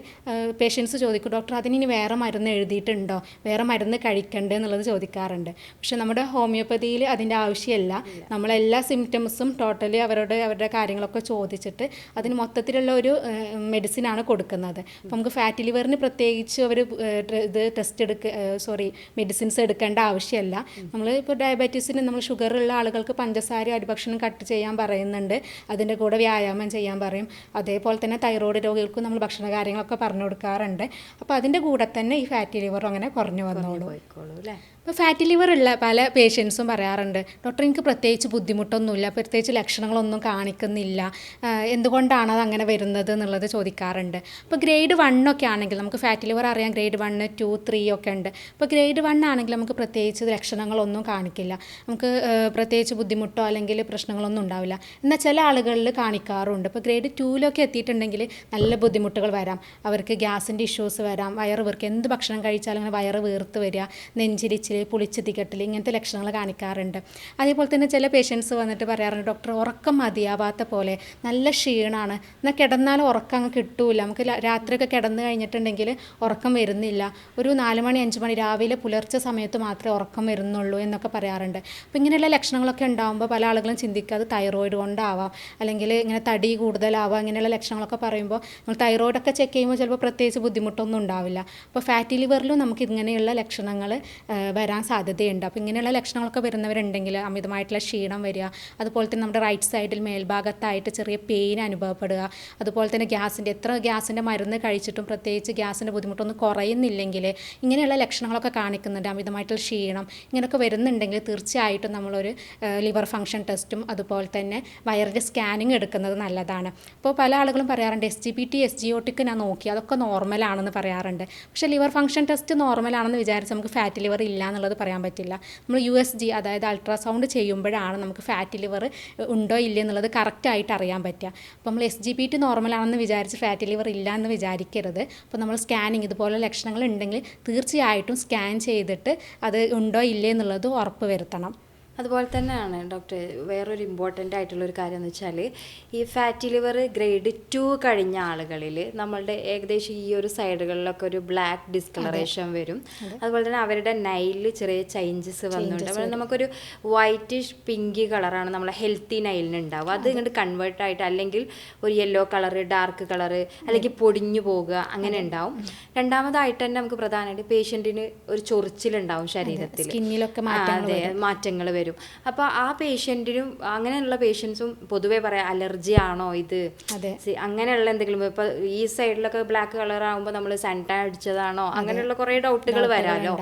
പേഷ്യൻസ് ചോദിക്കും ഡോക്ടർ അതിന് ഇനി വേറെ മരുന്ന് എഴുതിയിട്ടുണ്ടോ? വേറെ മരുന്ന് കഴിക്കണ്ടേ? എന്നുള്ളത് ചോദിക്കാറുണ്ട്. പക്ഷെ നമ്മുടെ ഹോമിയോപ്പതിയിൽ അതിന്റെ ആവശ്യമില്ല. നമ്മളെല്ലാ സിംറ്റംസും ടോട്ടലി അവരോട് അവരുടെ കാര്യങ്ങളൊക്കെ ചോദിച്ചിട്ട് അതിന് മൊത്തത്തിലുള്ള ഒരു മെഡിസിനാണ് കൊടുക്കുന്നത്. അപ്പം നമുക്ക് ഫാറ്റി ലിവറിന് പ്രത്യേകിച്ച് അവർ ഇത് ടെസ്റ്റ് എടുക്ക സോറി മെഡിസിൻസ് എടുക്കേണ്ട ആവശ്യമില്ല. നമ്മൾ ഇപ്പോൾ ഡയബറ്റീസിന് നമ്മൾ ഷുഗർ ഉള്ള ആളുകൾക്ക് പഞ്ചസാര അരിഭക്ഷണം കട്ട് ചെയ്യാൻ പറയുന്നുണ്ട്. അതിന്റെ കൂടെ വ്യായാമം ചെയ്യാൻ പറയും. അതേപോലെ തന്നെ തൈറോയ്ഡ് രോഗികൾക്കും നമ്മൾ ഭക്ഷണ കാര്യങ്ങളൊക്കെ പറഞ്ഞു കൊടുക്കാറുണ്ട്. അപ്പോൾ അതിന്റെ കൂടെ തന്നെ ഈ ഫാറ്റി ലിവർ അങ്ങനെ കുറഞ്ഞു വന്നോളൂ. അല്ലേ? ഇപ്പോൾ ഫാറ്റി ലിവർ ഉള്ള പല പേഷ്യൻസും പറയാറുണ്ട്. ഡോക്ടർ എനിക്ക് പ്രത്യേകിച്ച് ബുദ്ധിമുട്ടൊന്നുമില്ല. പ്രത്യേകിച്ച് ലക്ഷണങ്ങളൊന്നും കാണിക്കുന്നില്ല. എന്തുകൊണ്ടാണ് അത് അങ്ങനെ വരുന്നത് എന്നുള്ളത് ചോദിക്കാറുണ്ട്. അപ്പോൾ ഗ്രേഡ് വണ്ണൊക്കെ ആണെങ്കിൽ നമുക്ക് ഫാറ്റി ലിവർ അറിയാം. ഗ്രേഡ് വണ്ണ് ടു ത്രീ ഒക്കെ ഉണ്ട്. അപ്പോൾ ഗ്രേഡ് വൺ ആണെങ്കിൽ നമുക്ക് പ്രത്യേകിച്ച് ലക്ഷണങ്ങളൊന്നും കാണിക്കില്ല. നമുക്ക് പ്രത്യേകിച്ച് ബുദ്ധിമുട്ടോ അല്ലെങ്കിൽ പ്രശ്നങ്ങളൊന്നും ഉണ്ടാവില്ല. എന്നാൽ ചില ആളുകളിൽ കാണിക്കാറുണ്ട്. ഇപ്പോൾ ഗ്രേഡ് ടൂവിലൊക്കെ എത്തിയിട്ടുണ്ടെങ്കിൽ നല്ല ബുദ്ധിമുട്ടുകൾ വരാം. അവർക്ക് ഗ്യാസിന്റെ ഇഷ്യൂസ് വരാം. വയറ് വീർക്ക് എന്ത് ഭക്ഷണം കഴിച്ചാലും അങ്ങനെ വയറ് വീർത്ത് വരിക. നെഞ്ചിരിച്ചിൽ പുളിച്ച് തികട്ടൽ ഇങ്ങനത്തെ ലക്ഷണങ്ങൾ കാണിക്കാറുണ്ട്. അതേപോലെ തന്നെ ചില പേഷ്യൻസ് വന്നിട്ട് പറയാറുണ്ട് ഡോക്ടർ ഉറക്കം മതിയാവാത്ത പോലെ നല്ല ക്ഷീണമാണ് എന്നാൽ കിടന്നാൽ ഉറക്കം അങ്ങ് കിട്ടൂല. നമുക്ക് രാത്രിയൊക്കെ കിടന്നു കഴിഞ്ഞിട്ടുണ്ടെങ്കിൽ ഉറക്കം വരുന്നില്ല. ഒരു നാല് മണി അഞ്ച് മണി രാവിലെ പുലർച്ചെ സമയത്ത് മാത്രമേ ഉറക്കം വരുന്നുള്ളൂ എന്നൊക്കെ പറയാറുണ്ട്. അപ്പോൾ ഇങ്ങനെയുള്ള ലക്ഷണങ്ങളൊക്കെ ഉണ്ടാകുമ്പോൾ പല ആളുകളും ചിന്തിക്കുക അത് തൈറോയിഡ് കൊണ്ടാവാം. അല്ലെങ്കിൽ ഇങ്ങനെ തടി കൂടുതലാവാം. ഇങ്ങനെയുള്ള ലക്ഷണങ്ങളൊക്കെ പറയുമ്പോൾ നമ്മൾ തൈറോയിഡൊക്കെ ചെക്ക് ചെയ്യുമ്പോൾ ചിലപ്പോൾ പ്രത്യേകിച്ച് ബുദ്ധിമുട്ടൊന്നും ഉണ്ടാവില്ല. അപ്പോൾ ഫാറ്റി ലിവറിലും നമുക്ക് ഇങ്ങനെയുള്ള ലക്ഷണങ്ങൾ വരാൻ സാധ്യതയുണ്ട്. അപ്പോൾ ഇങ്ങനെയുള്ള ലക്ഷണങ്ങളൊക്കെ വരുന്നവരുണ്ടെങ്കിൽ അമിതമായിട്ടുള്ള ക്ഷീണം വരിക അതുപോലെ തന്നെ നമ്മുടെ റൈറ്റ് സൈഡിൽ മേൽഭാഗത്തായിട്ട് ചെറിയ പെയിൻ അനുഭവപ്പെടുക അതുപോലെ തന്നെ ഗ്യാസിന്റെ എത്ര ഗ്യാസിന്റെ മരുന്ന് കഴിച്ചിട്ടും പ്രത്യേകിച്ച് ഗ്യാസിന്റെ ബുദ്ധിമുട്ടൊന്നും കുറയുന്നില്ലെങ്കിൽ ഇങ്ങനെയുള്ള ലക്ഷണങ്ങളൊക്കെ കാണിക്കുന്നുണ്ട്. അമിതമായിട്ടുള്ള ക്ഷീണം ഇങ്ങനെയൊക്കെ വരുന്നുണ്ടെങ്കിൽ തീർച്ചയായിട്ടും നമ്മളൊരു ലിവർ ഫങ്ഷൻ ടെസ്റ്റും അതുപോലെ തന്നെ വയറിന്റെ സ്കാനിങ് എടുക്കുന്നത് നല്ലതാണ്. അപ്പോൾ പല ആളുകളും പറയാറുണ്ട് S G P T S G O tick ഞാൻ നോക്കി അതൊക്കെ നോർമലാണെന്ന് പറയാറുണ്ട്. പക്ഷേ ലിവർ ഫങ്ഷൻ ടെസ്റ്റ് നോർമലാണെന്ന് വിചാരിച്ച് നമുക്ക് ഫാറ്റ് ലിവർ ഇല്ല എന്നുള്ളത് പറയാൻ പറ്റില്ല. നമ്മൾ യു എസ് ജി അതായത് അൾട്രാസൗണ്ട് ചെയ്യുമ്പോഴാണ് നമുക്ക് ഫാറ്റ് ലിവർ ഉണ്ടോ ഇല്ലേ എന്നുള്ളത് കറക്റ്റായിട്ട് അറിയാൻ പറ്റുക. അപ്പോൾ നമ്മൾ എസ് ജി പി ടി നോർമലാണെന്ന് വിചാരിച്ച് ഫാറ്റ് ലിവർ ഇല്ല എന്ന് വിചാരിക്കരുത്. അപ്പോൾ നമ്മൾ സ്കാനിങ് ഇതുപോലെ ലക്ഷണങ്ങൾ ഉണ്ടെങ്കിൽ തീർച്ചയായിട്ടും സ്കാൻ ചെയ്തിട്ട് അത് ഉണ്ടോ ഇല്ലേ എന്നുള്ളത് ഉറപ്പ് വരുത്തണം. അതുപോലെ തന്നെയാണ് ഡോക്ടർ വേറൊരു ഇമ്പോർട്ടന്റ് ആയിട്ടുള്ളൊരു കാര്യം എന്ന് വെച്ചാൽ ഈ ഫാറ്റി ലിവർ ഗ്രേഡ് ടു കഴിഞ്ഞ ആളുകളിൽ നമ്മളുടെ ഏകദേശം ഈ ഒരു സൈഡുകളിലൊക്കെ ഒരു ബ്ലാക്ക് ഡിസ്കളറേഷൻ വരും. അതുപോലെ തന്നെ അവരുടെ നൈലിൽ ചെറിയ ചേഞ്ചസ് വന്നിട്ടുണ്ട്. അപ്പോൾ നമുക്കൊരു വൈറ്റിഷ് പിങ്ക് കളറാണ് നമ്മളെ ഹെൽത്തി നൈലിന് ഉണ്ടാവുക. അത് ഇങ്ങോട്ട് കൺവേർട്ട് ആയിട്ട് അല്ലെങ്കിൽ ഒരു യെല്ലോ കളറ് ഡാർക്ക് കളറ് അല്ലെങ്കിൽ പൊടിഞ്ഞു പോകുക അങ്ങനെ ഉണ്ടാവും. രണ്ടാമതായിട്ട് തന്നെ നമുക്ക് പ്രധാനമായിട്ട് പേഷ്യന്റിന് ഒരു ചൊറിച്ചിലുണ്ടാവും ശരീരത്തിൽ സ്കിന്നിലൊക്കെ അതെ. മാറ്റങ്ങൾ വരും. അപ്പോൾ ആ പേഷ്യന്റിനും അങ്ങനെയുള്ള പേഷ്യൻസും പൊതുവെ പറയാം അലർജി ആണോ ഇത്? അങ്ങനെയുള്ള എന്തെങ്കിലും ഇപ്പോൾ ഈ സൈഡിലൊക്കെ ബ്ലാക്ക് കളർ ആകുമ്പോൾ നമ്മൾ സെന്റ അടിച്ചതാണോ? അങ്ങനെയുള്ള കുറേ ഡൗട്ടുകൾ വരാമല്ലോ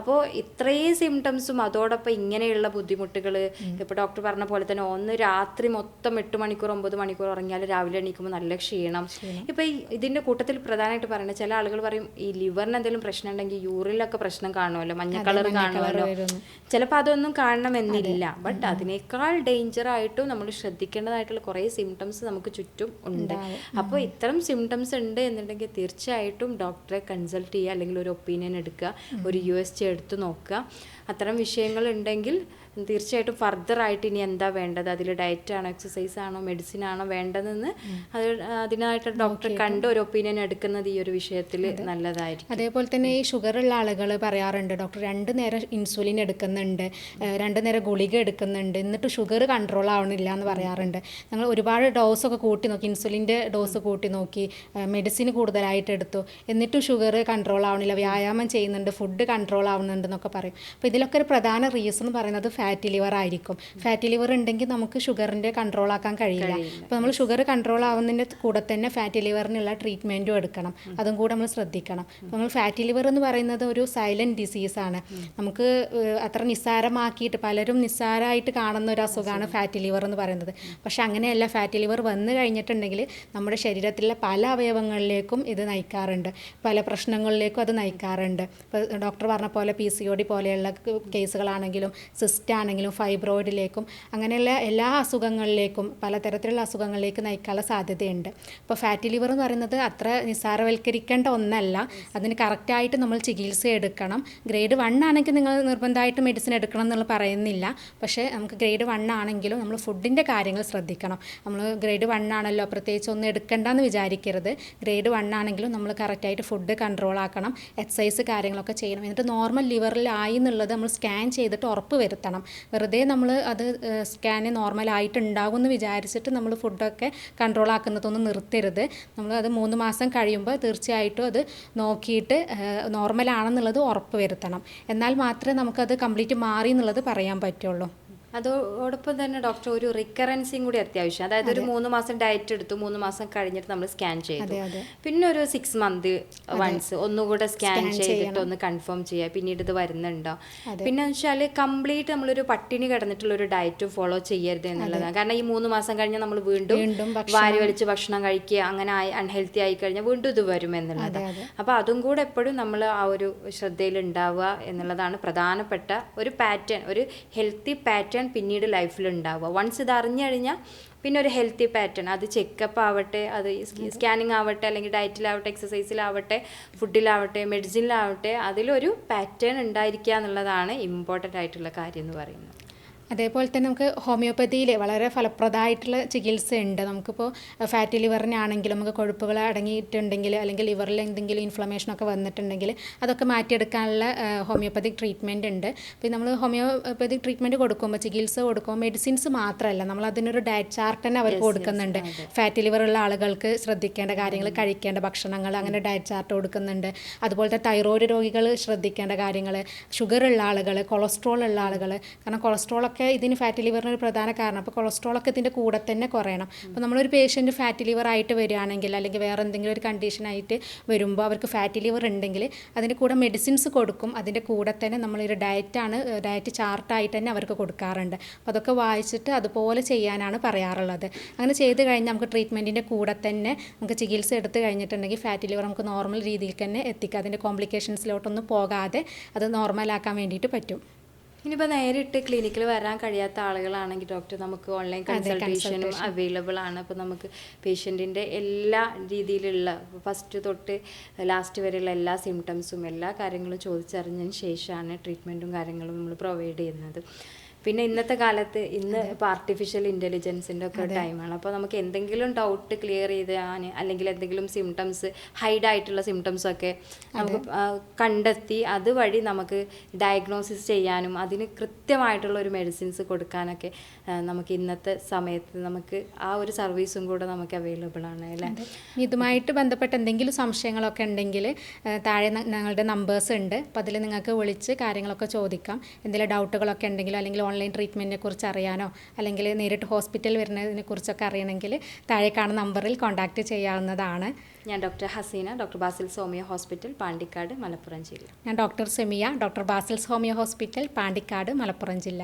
അപ്പോൾ ഇത്രയും സിംറ്റംസും അതോടൊപ്പം ഇങ്ങനെയുള്ള ബുദ്ധിമുട്ടുകൾ ഇപ്പോൾ ഡോക്ടർ പറഞ്ഞ പോലെ തന്നെ ഒന്ന് രാത്രി മൊത്തം എട്ട് മണിക്കൂർ ഒമ്പത് മണിക്കൂർ ഉറങ്ങിയാൽ രാവിലെ എണീക്കുമ്പോൾ നല്ല ക്ഷീണം. ഇപ്പോൾ ഇതിന്റെ ഇതിന്റെ കൂട്ടത്തിൽ പ്രധാനമായിട്ട് പറയുന്നത് ചില ആളുകൾ പറയും ഈ ലിവറിന് എന്തെങ്കിലും പ്രശ്നം ഉണ്ടെങ്കിൽ യൂറിനിലൊക്കെ പ്രശ്നം കാണുമല്ലോ മഞ്ഞ കളർ കാണുമല്ലോ. ചിലപ്പോൾ അതൊന്നും കാണണമെന്നില്ല ബട്ട് അതിനേക്കാൾ ഡേഞ്ചർ ആയിട്ടും നമ്മൾ ശ്രദ്ധിക്കേണ്ടതായിട്ടുള്ള കുറേ സിംറ്റംസ് നമുക്ക് ചുറ്റും ഉണ്ട്. അപ്പോൾ ഇത്തരം സിംറ്റംസ് ഉണ്ട് എന്നുണ്ടെങ്കിൽ തീർച്ചയായിട്ടും ഡോക്ടറെ കൺസൾട്ട് ചെയ്യുക അല്ലെങ്കിൽ ഒരു ഒപ്പീനിയൻ എടുക്കുക ഒരു യു എസ് ജി എടുത്ത് നോക്കുക. അത്തരം വിഷയങ്ങൾ ഉണ്ടെങ്കിൽ തീർച്ചയായിട്ടും ഫർദർ ആയിട്ട് ഇനി എന്താ വേണ്ടത്? അതിൽ ഡയറ്റ് ആണോ എക്സസൈസ് ആണോ മെഡിസിൻ ആണോ വേണ്ടതെന്ന് അത് അതിനായിട്ട് ഡോക്ടർ കണ്ട് ഒരു ഒപ്പീനിയൻ എടുക്കുന്നത് ഈ ഒരു വിഷയത്തിൽ നല്ലതായിരിക്കും. അതേപോലെ തന്നെ ഈ ഷുഗർ ഉള്ള ആളുകൾ പറയാറുണ്ട് ഡോക്ടർ രണ്ട് നേരം ഇൻസുലിൻ എടുക്കുന്നുണ്ട് രണ്ടു നേരം ഗുളിക എടുക്കുന്നുണ്ട് എന്നിട്ട് ഷുഗർ കൺട്രോൾ ആവണില്ല എന്ന് പറയാറുണ്ട്. ഞങ്ങൾ ഒരുപാട് ഡോസ് ഒക്കെ കൂട്ടി നോക്കി ഇൻസുലിന്റെ ഡോസ് കൂട്ടി നോക്കി മെഡിസിൻ കൂടുതലായിട്ട് എടുത്തു എന്നിട്ടും ഷുഗർ കൺട്രോൾ ആവണില്ല വ്യായാമം ചെയ്യുന്നുണ്ട് ഫുഡ് കൺട്രോൾ ആവുന്നുണ്ട് എന്നൊക്കെ പറയും. അപ്പോൾ ഇതിലൊക്കെ ഒരു പ്രധാന റീസൺ പറയുന്നത് ഫാറ്റി ലിവർ ആയിരിക്കും. ഫാറ്റി ലിവർ ഉണ്ടെങ്കിൽ നമുക്ക് ഷുഗറിന്റെ കൺട്രോൾ ആക്കാൻ കഴിയില്ല. അപ്പോൾ നമ്മൾ ഷുഗർ കൺട്രോൾ ആവുന്നതിന്റെ കൂടെ തന്നെ ഫാറ്റി ലിവറിനുള്ള ട്രീറ്റ്മെന്റും എടുക്കണം. അതും കൂടെ നമ്മൾ ശ്രദ്ധിക്കണം. നമ്മൾ ഫാറ്റി ലിവർ എന്ന് പറയുന്നത് ഒരു സൈലന്റ് ഡിസീസാണ് നമുക്ക് അത്ര നിസ്സാരമാക്കിയിട്ട് പലരും നിസ്സാരമായിട്ട് കാണുന്ന ഒരു അസുഖമാണ് ഫാറ്റി ലിവർ എന്ന് പറയുന്നത്. പക്ഷേ അങ്ങനെയല്ല ഫാറ്റി ലിവർ വന്നു കഴിഞ്ഞിട്ടുണ്ടെങ്കിൽ നമ്മുടെ ശരീരത്തിലെ പല അവയവങ്ങളിലേക്കും ഇത് നയിക്കാറുണ്ട്. പല പ്രശ്നങ്ങളിലേക്കും അത് നയിക്കാറുണ്ട്. ഇപ്പോൾ ഡോക്ടർ പറഞ്ഞ പോലെ പി സി ഒ ഡി പോലെയുള്ള കേസുകളാണെങ്കിലും സിസ്റ്റ് ആണെങ്കിലും ഫൈബ്രോയിഡിലേക്കും അങ്ങനെയുള്ള എല്ലാ അസുഖങ്ങളിലേക്കും പലതരത്തിലുള്ള അസുഖങ്ങളിലേക്ക് നയിക്കാനുള്ള സാധ്യതയുണ്ട്. അപ്പോൾ ഫാറ്റി ലിവർ എന്ന് പറയുന്നത് അത്ര നിസ്സാരവൽക്കരിക്കേണ്ട ഒന്നല്ല. അതിന് കറക്റ്റായിട്ട് നമ്മൾ ചികിത്സ എടുക്കണം. ഗ്രേഡ് വൺ ആണെങ്കിൽ നിങ്ങൾ നിർബന്ധമായിട്ട് മെഡിസിൻ എടുക്കണം എന്നുള്ള പറയുന്നില്ല. പക്ഷേ നമുക്ക് ഗ്രേഡ് വൺ ആണെങ്കിലും നമ്മൾ ഫുഡിന്റെ കാര്യങ്ങൾ ശ്രദ്ധിക്കണം. നമ്മൾ ഗ്രേഡ് വൺ ആണല്ലോ പ്രത്യേകിച്ച് ഒന്നും എടുക്കണ്ടെന്ന് വിചാരിക്കരുത്. ഗ്രേഡ് വൺ ആണെങ്കിലും നമ്മൾ കറക്റ്റായിട്ട് ഫുഡ് കൺട്രോൾ ആക്കണം. എക്സസൈസ് കാര്യങ്ങളൊക്കെ ചെയ്യണം. എന്നിട്ട് നോർമൽ ലിവറിലായി എന്നുള്ളത് നമ്മൾ സ്കാൻ ചെയ്തിട്ട് ഉറപ്പ് വരുത്തണം. വെറുതെ നമ്മൾ അത് സ്കാന് നോർമലായിട്ടുണ്ടാകും എന്ന് വിചാരിച്ചിട്ട് നമ്മൾ ഫുഡൊക്കെ കൺട്രോൾ ആക്കുന്നതൊന്നും നിർത്തരുത്. നമ്മൾ അത് മൂന്ന് മാസം കഴിയുമ്പോൾ തീർച്ചയായിട്ടും അത് നോക്കിയിട്ട് നോർമലാണെന്നുള്ളത് ഉറപ്പ് വരുത്തണം. എന്നാൽ മാത്രമേ നമുക്കത് കംപ്ലീറ്റ് മാറി എന്നുള്ളത് പറയാൻ പറ്റുള്ളൂ. അതോടൊപ്പം തന്നെ ഡോക്ടർ ഒരു റിക്കറൻസിയും കൂടി അത്യാവശ്യം. അതായത് ഒരു മൂന്ന് മാസം ഡയറ്റ് എടുത്തു മൂന്ന് മാസം കഴിഞ്ഞിട്ട് നമ്മൾ സ്കാൻ ചെയ്തു. പിന്നെ ഒരു സിക്സ് മന്ത് വൺസ് ഒന്നുകൂടെ സ്കാൻ ചെയ്തിട്ട് ഒന്ന് കൺഫേം ചെയ്യുക. പിന്നീട് ഇത് വരുന്നുണ്ടോ? പിന്നെ വെച്ചാൽ കംപ്ലീറ്റ് നമ്മളൊരു പട്ടിണി കിടന്നിട്ടുള്ള ഒരു ഡയറ്റ് ഫോളോ ചെയ്യരുത് എന്നുള്ളതാണ്. കാരണം ഈ മൂന്ന് മാസം കഴിഞ്ഞാൽ നമ്മൾ വീണ്ടും വീണ്ടും വാരി വലിച്ച് ഭക്ഷണം കഴിക്കുക അങ്ങനെ അൺഹെൽത്തി ആയി കഴിഞ്ഞാൽ വീണ്ടും ഇത് വരും എന്നുള്ളത് അപ്പോൾ അതും. കൂടെ എപ്പോഴും നമ്മൾ ആ ഒരു ശ്രദ്ധയിൽ ഉണ്ടാവുക എന്നുള്ളതാണ് പ്രധാനപ്പെട്ട ഒരു പാറ്റേൺ ഒരു ഹെൽത്തി പാറ്റേൺ പിന്നീട് ലൈഫിൽ ഉണ്ടാവുക. വൺസ് ഇത് അറിഞ്ഞു കഴിഞ്ഞാൽ പിന്നെ ഒരു ഹെൽത്തി പാറ്റേൺ അത് ചെക്കപ്പ് ആവട്ടെ അത് സ്കാനിങ് ആവട്ടെ അല്ലെങ്കിൽ ഡയറ്റിലാവട്ടെ എക്സസൈസിലാവട്ടെ ഫുഡിലാവട്ടെ മെഡിസിനിലാവട്ടെ അതിലൊരു പാറ്റേൺ ഉണ്ടായിരിക്കുക എന്നുള്ളതാണ് ഇമ്പോർട്ടന്റ് ആയിട്ടുള്ള കാര്യം എന്ന് പറയുന്നത്. അതേപോലെ തന്നെ നമുക്ക് ഹോമിയോപ്പതിയിൽ വളരെ ഫലപ്രദമായിട്ടുള്ള ചികിത്സയുണ്ട്. നമുക്കിപ്പോൾ ഫാറ്റി ലിവറിനാണെങ്കിലും നമുക്ക് കൊഴുപ്പുകൾ അടങ്ങിയിട്ടുണ്ടെങ്കിൽ അല്ലെങ്കിൽ ലിവറിൽ എന്തെങ്കിലും ഇൻഫ്ലമേഷനൊക്കെ വന്നിട്ടുണ്ടെങ്കിൽ അതൊക്കെ മാറ്റിയെടുക്കാനുള്ള ഹോമിയോപ്പതിക് ട്രീറ്റ്മെന്റ് ഉണ്ട്. പിന്നെ നമ്മൾ ഹോമിയോപ്പതിക് ട്രീറ്റ്മെന്റ് കൊടുക്കുമ്പോൾ ചികിത്സ കൊടുക്കുമ്പോൾ മെഡിസിൻസ് മാത്രമല്ല നമ്മൾ അതിനൊരു ഡയറ്റ് ചാർട്ട് തന്നെ അവർക്ക് കൊടുക്കുന്നുണ്ട്. ഫാറ്റി ലിവറുള്ള ഉള്ള ആളുകൾക്ക് ശ്രദ്ധിക്കേണ്ട കാര്യങ്ങൾ കഴിക്കേണ്ട ഭക്ഷണങ്ങൾ അങ്ങനെ ഡയറ്റ് ചാർട്ട് കൊടുക്കുന്നുണ്ട്. തന്നെ തൈറോയ്ഡ് രോഗികൾ ശ്രദ്ധിക്കേണ്ട കാര്യങ്ങൾ ഷുഗർ ഉള്ള ആളുകൾ കൊളസ്ട്രോൾ ഉള്ള ആളുകൾ കാരണം കൊളസ്ട്രോൾ ഒക്കെ ഇതിന് ഫാറ്റി ലിവറിന് ഒരു പ്രധാന കാരണം. അപ്പോൾ കൊളസ്ട്രോളൊക്കെ ഇതിന്റെ കൂടെ തന്നെ കുറയണം. അപ്പോൾ നമ്മളൊരു പേഷ്യന്റ് ഫാറ്റി ലിവർ ആയിട്ട് വരികയാണെങ്കിൽ അല്ലെങ്കിൽ വേറെ എന്തെങ്കിലും ഒരു കണ്ടീഷൻ ആയിട്ട് വരുമ്പോൾ അവർക്ക് ഫാറ്റി ലിവർ ഉണ്ടെങ്കിൽ അതിന്റെ കൂടെ മെഡിസിൻസ് കൊടുക്കും. അതിന്റെ കൂടെ തന്നെ നമ്മളൊരു ഡയറ്റാണ് ഡയറ്റ് ചാർട്ടായിട്ട് തന്നെ അവർക്ക് കൊടുക്കാറുണ്ട്. അപ്പോൾ അതൊക്കെ വായിച്ചിട്ട് അതുപോലെ ചെയ്യാനാണ് പറയാറുള്ളത്. അങ്ങനെ ചെയ്ത് കഴിഞ്ഞാൽ നമുക്ക് ട്രീറ്റ്മെന്റിന്റെ കൂടെ തന്നെ നമുക്ക് ചികിത്സ എടുത്ത് കഴിഞ്ഞിട്ടുണ്ടെങ്കിൽ ഫാറ്റി ലിവർ നമുക്ക് നോർമൽ രീതിയിൽ തന്നെ എത്തിക്കാം. അതിന്റെ കോംപ്ലിക്കേഷൻസിലോട്ടൊന്നും പോകാതെ അത് നോർമലാക്കാൻ വേണ്ടിയിട്ട് പറ്റും. ഇനിയിപ്പോൾ നേരിട്ട് ക്ലിനിക്കിൽ വരാൻ കഴിയാത്ത ആളുകളാണെങ്കിൽ ഡോക്ടർ നമുക്ക് ഓൺലൈൻ കൺസൾട്ടേഷനും അവൈലബിൾ ആണ്. അപ്പോൾ നമുക്ക് പേഷ്യന്റിന്റെ എല്ലാ രീതിയിലുള്ള ഫസ്റ്റ് തൊട്ട് ലാസ്റ്റ് വരെയുള്ള എല്ലാ സിംറ്റംസും എല്ലാ കാര്യങ്ങളും ചോദിച്ചറിഞ്ഞതിന് ശേഷമാണ് ട്രീറ്റ്മെന്റും കാര്യങ്ങളും നമ്മൾ പ്രൊവൈഡ് ചെയ്യുന്നത്. പിന്നെ ഇന്നത്തെ കാലത്ത് ഇന്ന് ഇപ്പോൾ ആർട്ടിഫിഷ്യൽ ഇന്റലിജൻസിന്റെ ഒക്കെ ടൈമാണ് അപ്പോൾ നമുക്ക് എന്തെങ്കിലും ഡൗട്ട് ക്ലിയർ ചെയ്ത് അല്ലെങ്കിൽ എന്തെങ്കിലും സിംറ്റംസ് ഹൈഡ് ആയിട്ടുള്ള സിംറ്റംസ് ഒക്കെ നമുക്ക് കണ്ടെത്തി അതുവഴി നമുക്ക് ഡയഗ്നോസിസ് ചെയ്യാനും അതിന് കൃത്യമായിട്ടുള്ള ഒരു മെഡിസിൻസ് കൊടുക്കാനൊക്കെ നമുക്ക് ഇന്നത്തെ സമയത്ത് നമുക്ക് ആ ഒരു സർവീസും കൂടെ നമുക്ക് അവൈലബിൾ ആണ് അല്ലേ? ഇതുമായിട്ട് ബന്ധപ്പെട്ട എന്തെങ്കിലും സംശയങ്ങളൊക്കെ ഉണ്ടെങ്കിൽ താഴെ ഞങ്ങളുടെ നമ്പേഴ്സ് ഉണ്ട്. അപ്പോൾ അതിൽ നിങ്ങൾക്ക് വിളിച്ച് കാര്യങ്ങളൊക്കെ ചോദിക്കാം. എന്തെങ്കിലും ഡൗട്ടുകളൊക്കെ ഉണ്ടെങ്കിലും അല്ലെങ്കിൽ ഓൺലൈൻ ട്രീറ്റ്മെന്റിനെ കുറിച്ച് അറിയാനോ? അല്ലെങ്കിൽ നേരിട്ട് ഹോസ്പിറ്റൽ വരുന്നതിനെ കുറിച്ചൊക്കെ അറിയണമെങ്കിൽ താഴെ കാണുന്ന നമ്പറിൽ കോൺടാക്റ്റ് ചെയ്യാവുന്നതാണ്. ഞാൻ doctor Haseena doctor Basil Somiya hospital Pandikkad Malappuram ജില്ല. ഞാൻ doctor Semiya doctor Basil homeo hospital Pandikkad Malappuram ജില്ല.